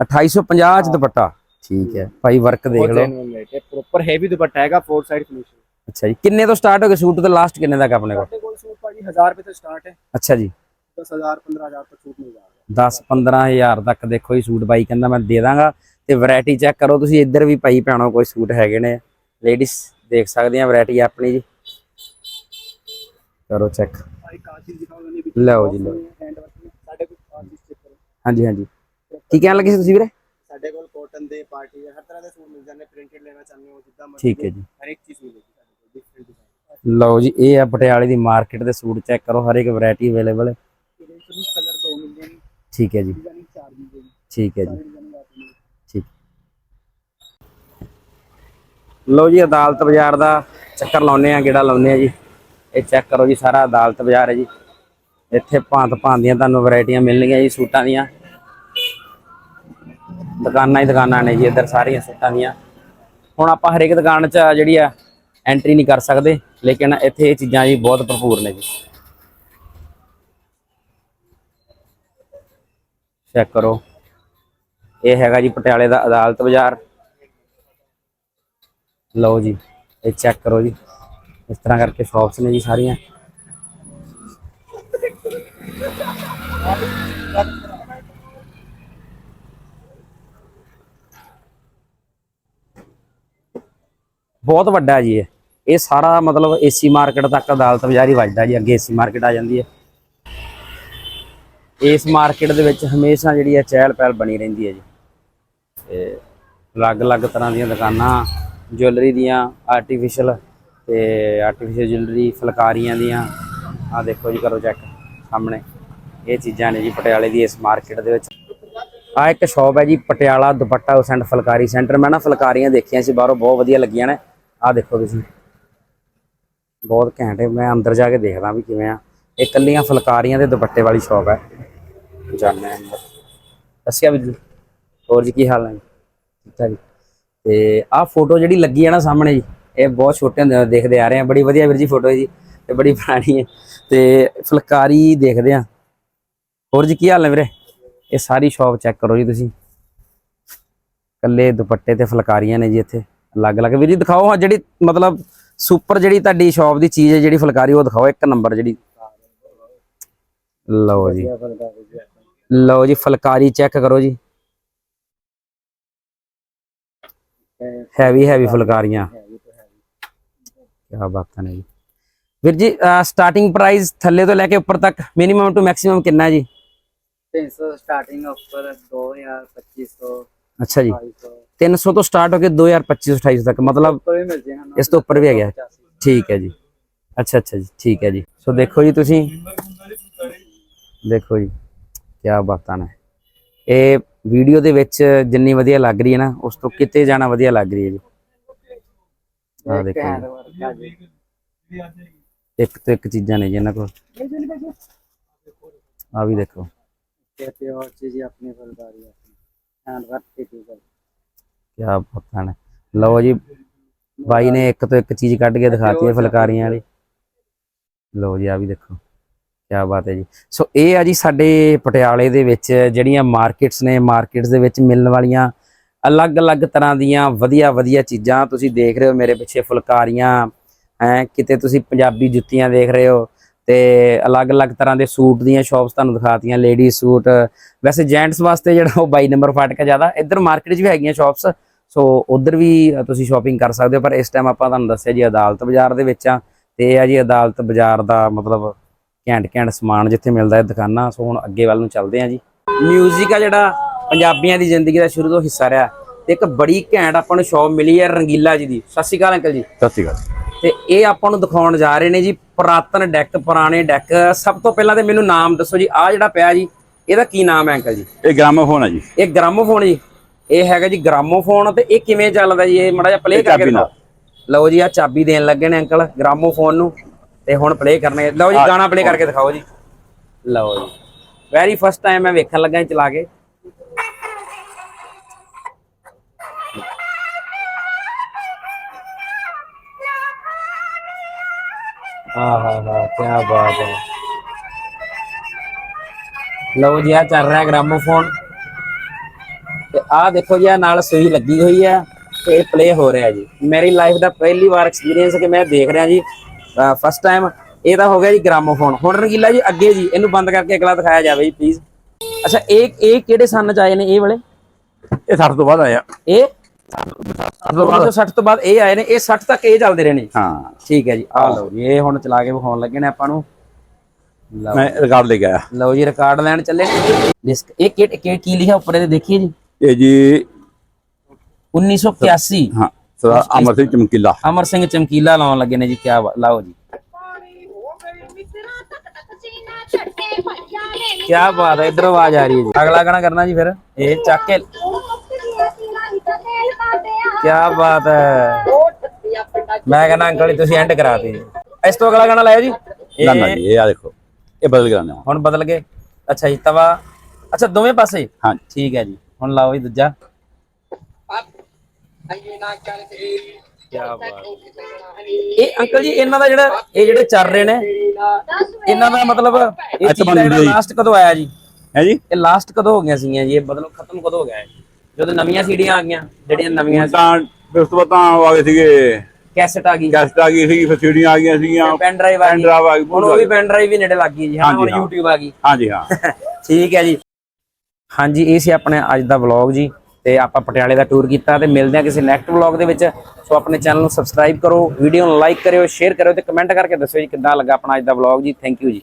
2850 ਚ ਦੁਪੱਟਾ। ਠੀਕ ਹੈ। ਭਾਈ ਵਰਕ ਦੇਖ ਲਓ। ਇਹ ਪ੍ਰੋਪਰ ਹੈਵੀ ਦੁਪੱਟਾ ਹੈਗਾ ਫੋਰ ਸਾਈਡ ਫਿਨਿਸ਼ਿੰਗ ਅੱਛਾ ਜੀ। ਕਿੰਨੇ ਤੋਂ ਸਟਾਰਟ ਹੋ ਗਏ ਸੂਟ ਤੇ? ਲਾਸਟ ਕਿੰਨੇ ਤੱਕ ਆਪਣੇ ਕੋਲ? ਕੋਲ ਸੂਟ ਭਾਜੀ 1000 ਰੁਪਏ ਤੋਂ ਸਟਾਰਟ ਹੈ। ਅੱਛਾ ਜੀ। 10000 15000 ਤੱਕ ਸੂਟ ਮਿਲ ਜਾਏਗਾ 10 15000 ਤੱਕ ਦੇਖੋ ਜੀ ਸੂਟ ਬਾਈ ਕਹਿੰਦਾ ਮੈਂ ਦੇ ਦਾਂਗਾ। ਤੇ ਵੈਰਾਈਟੀ ਚੈੱਕ ਕਰੋ ਤੁਸੀਂ ਇੱਧਰ ਵੀ ਭਾਈ ਭੈਣੋ ਕੋਈ ਸੂਟ ਹੈਗੇ ਨੇ। ਲੇਡੀਜ਼ ਦੇਖ ਸਕਦੇ ਆ ਵੈਰਾਈਟੀ ਆਪਣੀ ਜੀ। ਕਰੋ ਚੈੱਕ ਸਾਰੀ ਕਾਸ਼ੀ ਦਿਖਾਉਂਦੇ ਨੇ ਵਿੱਚ ਲਓ ਜੀ ਲਓ। ਹੈਂਡ ਵਰਕ ਨੇ ਸਾਡੇ ਕੋਲ ਕਾਸ਼ੀ ਸਟਿਚ ਹਾਂਜੀ ਹਾਂਜੀ। ਕੀ ਕਹਿਣ ਲੱਗੇ ਸੀ ਤੁਸੀਂ ਵੀਰੇ? ਸਾਡੇ ਕੋਲ ਕਾਟਨ ਦੇ ਪਾਰਟੀ ਹਰ ਤਰ੍ਹਾਂ ਦੇ ਸੂਟ ਮਿਲ ਜਾਂਦੇ ਪ੍ਰਿੰਟਡ ਲੈਣਾ ਚਾਹੁੰਦੇ ਹੋ ਜਿੱਦਾਂ ਮਰਜ਼ੀ ਠੀਕ ਹੈ ਜੀ। ਹਰ ਇੱਕ ਚੀਜ਼ ਮਿਲੇਗੀ ਸਾਡੇ ਕੋਲ ਡਿਫਰੈਂਟ ਡਿਜ਼ਾਈਨ ਲਓ ਜੀ ਇਹ ਆ ਪਟਿਆਲੇ ਦੀ ਮਾਰਕੀਟ ਦੇ ਸੂਟ ਚੈੱਕ ਕਰੋ ਹਰ ਇੱਕ ਵੈਰਾਈਟੀ ਅਵੇਲੇਬਲ ਹੈ ਇਹਦੇ ਵਿੱਚ ਕਲਰ ਦੋ ਮਿਲ ਜਾਣਗੇ ਠੀਕ ਹੈ ਜੀ। ਠੀਕ ਹੈ ਜੀ। ਠੀਕ। ਲਓ ਜੀ ਅਦਾਲਤ ਬਾਜ਼ਾਰ ਦਾ ਚੱਕਰ ਲਾਉਨੇ ਆ ਗੇੜਾ ਲਾਉਨੇ ਆ ਜੀ। ਇਹ ਚੈੱਕ ਕਰੋ ਜੀ, ਸਾਰਾ ਅਦਾਲਤ ਬਾਜ਼ਾਰ ਹੈ ਜੀ। ਇੱਥੇ ਭਾਂਤ ਭਾਂਤ ਦੀਆਂ ਤੁਹਾਨੂੰ ਵੈਰਾਈਟੀਆਂ ਮਿਲਣਗੀਆਂ ਜੀ, ਸੂਟਾਂ ਦੀਆਂ। ਦੁਕਾਨਾਂ ਹੀ ਦੁਕਾਨਾਂ ਨੇ ਜੀ, ਇੱਧਰ ਸਾਰੀਆਂ ਸੂਟਾਂ ਦੀਆਂ। ਹੁਣ ਆਪਾਂ ਹਰੇਕ ਦੁਕਾਨ 'ਚ ਜਿਹੜੀ ਆ ਐਂਟਰੀ ਨਹੀਂ ਕਰ ਸਕਦੇ, ਲੇਕਿਨ ਇੱਥੇ ਇਹ ਚੀਜ਼ਾਂ ਜੀ ਬਹੁਤ ਭਰਪੂਰ ਨੇ ਜੀ। ਚੈੱਕ ਕਰੋ। ਇਹ ਹੈਗਾ ਜੀ ਪਟਿਆਲੇ ਦਾ ਅਦਾਲਤ ਬਾਜ਼ਾਰ। ਲਓ ਜੀ, ਇਹ ਚੈੱਕ ਕਰੋ ਜੀ। ਇਸ ਤਰ੍ਹਾਂ ਕਰਕੇ ਸ਼ਾਪਸ ਨੇ ਜੀ ਸਾਰੀਆਂ। ਬਹੁਤ ਵੱਡਾ ਜੀ ਇਹ। ਸਾਰਾ ਮਤਲਬ ਏਸੀ ਮਾਰਕੀਟ ਤੱਕ ਅਦਾਲਤ ਬਜ਼ਾਰੀ ਵੱਜਦਾ ਜੀ, ਅੱਗੇ ਏਸੀ ਮਾਰਕੀਟ ਆ ਜਾਂਦੀ ਹੈ। ਇਸ ਮਾਰਕੀਟ ਦੇ ਵਿੱਚ ਹਮੇਸ਼ਾ ਜਿਹੜੀ ਹੈ ਚਹਿਲ ਪਹਿਲ ਬਣੀ ਰਹਿੰਦੀ ਹੈ ਜੀ। ਤੇ ਅਲੱਗ-ਅਲੱਗ ਤਰ੍ਹਾਂ ਦੀਆਂ ਦੁਕਾਨਾਂ ਜੁਐਲਰੀ ਦੀਆਂ ਆਰਟੀਫੀਸ਼ੀਅਲ ਤੇ ਆਰਟੀਫੀਸ਼ੀਅਲ ਜੁਐਲਰੀ ਫੁਲਕਾਰੀਆਂ ਦੀਆਂ। ਆ ਦੇਖੋ ਜੀ, ਕਰੋ ਚੈੱਕ ਸਾਹਮਣੇ। ਇਹ ਚੀਜ਼ਾਂ ਨੇ ਜੀ ਪਟਿਆਲੇ ਦੀ ਇਸ ਮਾਰਕੀਟ ਦੇ ਵਿੱਚ। ਆ ਇੱਕ ਸ਼ਾਪ ਹੈ ji, Patiala dupatta house and phulkari centre ਮੈਂ ਨਾ ਫੁਲਕਾਰੀਆਂ ਦੇਖੀਆਂ ਸੀ, ਬਾਹਰੋਂ ਬਹੁਤ ਵਧੀਆ ਲੱਗੀਆਂ ਨੇ। ਆ ਦੇਖੋ ਤੁਸੀਂ। ਬਹੁਤ ਘੈਂਟ ਹੈ, ਮੈਂ ਅੰਦਰ ਜਾ ਕੇ ਦੇਖਦਾ ਵੀ ਕਿਵੇਂ ਆ। ਇਹ ਕੱਲੀਆਂ ਫੁਲਕਾਰੀਆਂ ਦੇ ਦੁਪੱਟੇ ਵਾਲੀ ਸ਼ਾਪ ਹੈ। ਜਾਣਦੇ ਅੰਦਰ। ਦੱਸਿਆ ਵੀ ਹੋਰ ਜੀ, ਕੀ ਹਾਲ ਹੈ ਠੀਕ ਠਾਕ ਜੀ। ਤੇ ਆਹ ਫੋਟੋ ਜਿਹੜੀ ਲੱਗੀ ਹੈ ਨਾ ਸਾਹਮਣੇ ਜੀ ਇਹ ਬਹੁਤ ਛੋਟੇ ਹੁੰਦੇ ਦੇਖਦੇ ਆ ਰਹੇ ਆ। ਬੜੀ ਵਧੀਆ ਵੀਰ ਜੀ ਫੋਟੋ ਜੀ ਤੇ ਬੜੀ ਪੁਰਾਣੀ ਹੈ ਤੇ ਫੁਲਕਾਰੀ ਦੇਖਦੇ ਆ। ਹੋਰ ਜੀ ਕੀ ਹਾਲ ਨੇ ਵੀਰੇ? ਇਹ ਸਾਰੀ ਸ਼ਾਪ ਚੈੱਕ ਕਰੋ ਜੀ ਤੁਸੀਂ। ਕੱਲੇ ਦੁਪੱਟੇ ਤੇ ਫੁਲਕਾਰੀਆਂ ਨੇ ਜੀ ਇੱਥੇ। ਅਲੱਗ-ਅਲੱਗ। ਵੀਰ ਜੀ ਦਿਖਾਓ ਹਾਂ ਜਿਹੜੀ ਮਤਲਬ ਸੁਪਰ ਜਿਹੜੀ ਤੁਹਾਡੀ ਸ਼ਾਪ ਦੀ ਚੀਜ਼ ਹੈ, ਜਿਹੜੀ ਫੁਲਕਾਰੀ, ਉਹ ਦਿਖਾਓ ਇੱਕ ਨੰਬਰ ਜਿਹੜੀ। ਲਓ ਜੀ। ਲਓ ਜੀ, ਫੁਲਕਾਰੀ ਚੈੱਕ ਕਰੋ ਜੀ। ਹੈਵੀ ਹੈਵੀ ਫੁਲਕਾਰੀਆਂ। ਕੀ ਬਾਤਾਂ ਨੇ ਜੀ। ਵੀਰ ਜੀ ਸਟਾਰਟਿੰਗ ਪ੍ਰਾਈਸ ਥੱਲੇ ਤੋਂ ਲੈ ਕੇ ਉੱਪਰ ਤੱਕ ਮਿਨੀਮਮ ਟੂ ਮੈਕਸਿਮਮ ਕਿੰਨਾ ਹੈ ਜੀ 300 ਸਟਾਰਟਿੰਗ ਉੱਪਰ 2000 2500 ਅੱਛਾ ਜੀ। 2200 300 ਤੋਂ ਸਟਾਰਟ ਹੋ ਕੇ 2025 28 ਤੱਕ ਮਤਲਬ ਇਸ ਤੋਂ ਉੱਪਰ ਵੀ ਹੈਗਾ। ਠੀਕ ਹੈ ਜੀ। ਅੱਛਾ ਅੱਛਾ ਜੀ ਠੀਕ ਹੈ ਜੀ। ਸੋ ਦੇਖੋ ਜੀ ਤੁਸੀਂ। ਦੇਖੋ ਜੀ ਕੀ ਬਾਤਾਂ ਨੇ। ਇਹ ਵੀਡੀਓ ਦੇ ਵਿੱਚ ਜਿੰਨੀ ਵਧੀਆ ਲੱਗ ਰਹੀ ਹੈ ਨਾ ਉਸ ਤੋਂ ਕਿਤੇ ਜਾਣਾ ਵਧੀਆ ਲੱਗ ਰਹੀ ਹੈ ਜੀ। ਆ ਦੇਖੋ ਜੀ। ਇੱਕ ਤੋਂ ਇੱਕ ਚੀਜ਼ਾਂ ਨੇ ਜੀ ਇਹਨਾਂ ਕੋਲ। ਆ ਵੀ ਦੇਖੋ। ਤੇ ਪਿਓਰ ਚੀਜ਼ ਆਪਣੀ ਫੁਲਕਾਰੀ ਹੈ ਹੈਂਡ ਵਰਕ ਕੀਤੀ ਗਈ ਕੀ ਬਾਤਾਂ ਨੇ। ਲਓ ਜੀ ਬਾਈ ਨੇ ਇੱਕ ਤੋਂ ਇੱਕ ਚੀਜ਼ ਕੱਢ ਕੇ ਦਿਖਾਤੀ ਹੈ ਫੁਲਕਾਰੀਆਂ ਵਾਲੀ। ਲਓ ਜੀ ਆ ਵੀ ਦੇਖੋ। ਕੀ ਬਾਤ ਹੈ ਜੀ। ਸੋ ਇਹ ਆ ਜੀ ਸਾਡੇ ਪਟਿਆਲੇ ਦੇ ਵਿੱਚ ਜਿਹੜੀਆਂ ਮਾਰਕੀਟਸ ਨੇ ਮਾਰਕੀਟਸ ਦੇ ਵਿੱਚ ਮਿਲਣ ਵਾਲੀਆਂ ਅਲੱਗ-ਅਲੱਗ ਤਰ੍ਹਾਂ ਦੀਆਂ ਵਧੀਆ-ਵਧੀਆ ਚੀਜ਼ਾਂ ਤੁਸੀਂ ਦੇਖ ਰਹੇ ਹੋ ਮੇਰੇ ਪਿੱਛੇ ਫੁਲਕਾਰੀਆਂ, ਹੈ, ਕਿਤੇ ਤੁਸੀਂ ਪੰਜਾਬੀ ਜੁੱਤੀਆਂ ਦੇਖ ਰਹੇ ਹੋ ਤੇ ਅਲੱਗ-ਅਲੱਗ ਤਰ੍ਹਾਂ ਦੇ ਸੂਟ ਦੀਆਂ ਸ਼ਾਪਸ ਤੁਹਾਨੂੰ ਦਿਖਾਤੀਆਂ ਲੇਡੀ ਸੂਟ। ਵੈਸੇ ਜੈਂਟਸ ਵਾਸਤੇ ਜਿਹੜਾ ਉਹ 22 ਨੰਬਰ ਫਾਟਕ ਜ਼ਿਆਦਾ, ਇੱਧਰ ਮਾਰਕੀਟ 'ਚ ਵੀ ਹੈਗੀਆਂ ਸ਼ਾਪਸ ਸੋ ਉਧਰ ਵੀ ਤੁਸੀਂ ਸ਼ਾਪਿੰਗ ਕਰ ਸਕਦੇ ਹੋ, ਪਰ ਇਸ ਟਾਈਮ ਆਪਾਂ ਤੁਹਾਨੂੰ ਦੱਸਿਆ ਜੀ ਅਦਾਲਤ ਬਾਜ਼ਾਰ ਦੇ ਵਿੱਚ ਆ, ਤੇ ਇਹ ਆ ਜੀ ਅਦਾਲਤ ਬਾਜ਼ਾਰ ਦਾ ਮਤਲਬ ਘੈਂਟ ਘੈਂਟ ਸਮਾਨ ਜਿੱਥੇ ਮਿਲਦਾ ਹੈ ਦੁਕਾਨਾਂ, ਸੋ ਹੁਣ ਅੱਗੇ ਵੱਲ ਨੂੰ ਚੱਲਦੇ ਆ ਜੀ। ਮਿਊਜ਼ਿਕ ਆ ਜਿਹੜਾ ਪੰਜਾਬੀਆਂ ਦੀ ਜ਼ਿੰਦਗੀ ਦਾ ਸ਼ੁਰੂ ਤੋਂ ਹਿੱਸਾ ਰਿਹਾ। ਤੇ ਇੱਕ ਬੜੀ ਘੈਂਟ ਆਪਾਂ ਨੂੰ ਸ਼ੌਪ ਮਿਲੀ ਹੈ ਰੰਗੀਲਾ ਜੀ ਦੀ। ਸਤਿ ਸ਼੍ਰੀ ਅਕਾਲ ਅੰਕਲ ਜੀ। ਸਤਿ ਸ਼੍ਰੀ ਅਕਾਲ। ਤੇ ਇਹ ਆਪਾਂ ਨੂੰ ਦਿਖਾਉਣ ਜਾ ਰਹੇ ਨੇ ਜੀ ਪੁਰਾਤਨ ਡੈਕ ਪੁਰਾਣੇ ਡੈਕ। ਸਭ ਤੋਂ ਪਹਿਲਾਂ ਤੇ ਮੈਨੂੰ ਨਾਮ ਦੱਸੋ ਜੀ। ਆ ਜਿਹੜਾ ਪਿਆ ਜੀ ਇਹਦਾ ਕੀ ਨਾਮ ਹੈ ਅੰਕਲ ਜੀ? ਇਹ ਗ੍ਰਾਮੋਫੋਨ ਹੈ ਜੀ। ਇਹ ਗ੍ਰਾਮੋਫੋਨ ਜੀ। ਇਹ ਹੈਗਾ ਜੀ ਗ੍ਰਾਮੋਫੋਨ ਤੇ ਇਹ ਕਿਵੇਂ ਚੱਲਦਾ ਜੀ? ਇਹ ਮੜਾ ਜਿਹਾ ਪਲੇ ਕਰਕੇ ਲਓ ਜੀ ਆ ਚਾਬੀ ਦੇਣ ਲੱਗੇ ਨੇ ਅੰਕਲ ਗ੍ਰਾਮੋਫੋਨ ਨੂੰ। ਤੇ ਹੁਣ ਪਲੇ ਕਰਨੇ ਲਓ ਜੀ ਗਾਣਾ ਪਲੇ ਕਰਕੇ ਦਿਖਾਓ ਜੀ। ਲਓ ਜੀ। ਵੈਰੀ ਫਸਟ ਟਾਈਮ ਮੈਂ ਵੇਖਣ ਲੱਗਾ ਚਲਾ ਕੇ। ਆਹ ਹਾ ਹਾ ਕੀ ਬਾਤ ਹੈ। ਲਓ ਜੀ ਆ ਚੱਲ ਰਿਹਾ ਗ੍ਰਾਮੋਫੋਨ ਤੇ ਆਹ ਦੇਖੋ ਜੀ ਆਹ ਨਾਲ ਸੂਈ ਲੱਗੀ ਹੋਈ ਹੈ ਤੇ ਇਹ ਪਲੇ ਹੋ ਰਿਹਾ ਜੀ। ਮੇਰੀ ਲਾਈਫ ਦਾ ਪਹਿਲੀ ਵਾਰ ਐਕਸਪੀਰੀਅੰਸ ਕਿ ਮੈਂ ਦੇਖ ਰਿਹਾ ਜੀ ਫਸਟ ਟਾਈਮ ਇਹ ਤਾਂ ਹੋ ਗਿਆ ਜੀ ਗ੍ਰਾਮੋਫੋਨ ਹੁਣ ਰੰਗੀਲਾ ਜੀ ਅੱਗੇ ਜੀ ਇਹਨੂੰ ਬੰਦ ਕਰਕੇ ਅਗਲਾ ਦਿਖਾਇਆ ਜਾਵੇ ਜੀ ਪਲੀਜ਼ ਅੱਛਾ ਇਹ ਇਹ ਕਿਹੜੇ ਸੰਨ ਚ ਆਏ ਨੇ ਇਹ ਵਾਲੇ? ਇਹ 60 ਤੋਂ ਬਾਅਦ ਆਇਆ ਇਹ 1960 ਤੋਂ ਬਾਅਦ ਇਹ ਆਏ ਨੇ ਇਹ 60 ਤੱਕ ਇਹ ਚੱਲਦੇ ਰਹੇ ਨੇ। ਹਾਂ। ਠੀਕ ਹੈ ਜੀ ਆ ਲਓ ਜੀ ਇਹ ਹੁਣ ਚਲਾ ਕੇ ਵਿਖਾਉਣ ਲੱਗੇ ਨੇ ਆਪਾਂ ਨੂੰ। ਮੈਂ ਰਿਕਾਰਡ ਲੈ ਕੇ ਆਇਆ। ਲਓ ਜੀ ਰਿਕਾਰਡ ਲੈਣ ਚੱਲੇ ਡਿਸਕ ਇਹ ਕਿ- ਕਿ- ਲਿਖਿਆ ਉੱਪਰ ਇਹਦੇ ਦੇਖੀਏ ਜੀ। ਇਹ ਜੀ 1981 ਹਾਂ ਅਮਰ ਸਿੰਘ ਚਮਕੀਲਾ। ਅਮਰ ਸਿੰਘ ਚਮਕੀਲਾ ਲਾਉਣ ਲੱਗੇ ਨੇ ਜੀ ਕੀ ਲਾਓ ਜੀ। ਕੀ ਬਾਤ ਹੈ ਇਧਰ ਆਵਾਜ਼ ਆ ਰਹੀ ਹੈ ਜੀ। ਅਗਲਾ ਗਾਣਾ ਕਰਨਾ ਜੀ ਫਿਰ। ਇਹ ਚੱਕ ਕੇ ਕੀ ਬਾਤ ਹੈ। ਮੈਂ ਕਹਿੰਦਾ ਅੰਕਲ ਜੀ ਤੁਸੀਂ ਐਂਡ ਕਰਾਤੀ। ਇਸ ਤੋਂ ਅਗਲਾ ਗਾਣਾ ਲਾਇਓ ਜੀ। ਨਾ ਨਾ ਇਹ ਜੀ ਇਹ ਆ ਦੇਖੋ ਇਹ ਬਦਲ ਗਿਆ ਨਾ ਹੁਣ ਬਦਲ ਗਏ। ਅੱਛਾ ਜੀ ਤਵਾ। ਅੱਛਾ ਦੋਵੇਂ ਪਾਸੇ? ਹਾਂ ਠੀਕ ਹੈ ਜੀ। ਹੁਣ ਲਾਓ ਜੀ ਦੂਜਾ। ਕੀ ਬਾਤ। ਇਹ ਅੰਕਲ ਜੀ ਇਹਨਾਂ ਦਾ ਜਿਹੜਾ ਇਹ ਜਿਹੜੇ ਚੱਲ ਰਹੇ ਨੇ ਇਹਨਾਂ ਦਾ ਮਤਲਬ ਇਹ ਚੀਜ਼ ਦਾ। ਲਾਸਟ ਕਦੋਂ ਆਇਆ ਜੀ? ਹੈ ਜੀ? ਇਹ ਲਾਸਟ ਕਦੋਂ ਹੋ ਗਈਆਂ ਸੀਗੀਆਂ ਜੀ? ਇਹ ਮਤਲਬ ਖਤਮ ਕਦੋਂ ਹੋ ਗਿਆ ਹੈ ਜਦੋਂ ਨਵੀਆਂ ਸੀੜੀਆਂ ਆ ਗਈਆਂ ਜਿਹੜੀਆਂ ਨਵੀਆਂ ਤਾਂ ਫਿਰ ਉਸ ਤੋਂ ਬਾਅਦ ਤਾਂ ਉਹ ਆ ਗਏ ਸੀਗੇ ਕੈਸਟ ਆ ਗਈ। ਗੈਸਟ ਆ ਗਈ ਸੀਗੀ ਫਿਰ ਸੀੜੀਆਂ ਆ ਗਈਆਂ ਸੀਗੀਆਂ। ਪੈਨ ਡਰਾਈਵ ਆ ਪੈਨ ਗਈ ਡਰਾਈਵ ਆ ਗਈ ਹੁਣ ਉਹ ਵੀ ਪੈਨ ਡਰਾਈਵ ਵੀ ਨੇੜੇ ਲੱਗ ਗਈ ਜੀ ਹਾਂ ਹੁਣ। YouTube ਆ ਗਈ। ਹਾਂਜੀ ਹਾਂ। *laughs* ਠੀਕ ਹੈ ਜੀ। ਹਾਂਜੀ ਇਹ ਸੀ ਆਪਣੇ ਅੱਜ ਦਾ ਵਲੌਗ ਜੀ ਤੇ ਆਪਾਂ ਪਟਿਆਲੇ ਦਾ ਟੂਰ ਕੀਤਾ ਤੇ ਮਿਲਦੇ ਹਾਂ ਕਿਸੇ ਨੈਕਸਟ ਵਲੌਗ ਦੇ ਵਿੱਚ। ਸੋ ਆਪਣੇ ਚੈਨਲ ਨੂੰ ਸਬਸਕ੍ਰਾਈਬ ਕਰੋ ਵੀਡੀਓ ਨੂੰ ਲਾਈਕ ਕਰਿਓ ਸ਼ੇਅਰ ਕਰਿਓ ਤੇ ਕਮੈਂਟ ਕਰਕੇ ਦੱਸਿਓ ਜੀ ਕਿੱਦਾਂ ਲੱਗਾ ਆਪਣਾ ਅੱਜ ਦਾ ਵਲੌਗ ਜੀ। ਥੈਂਕ ਯੂ ਜੀ।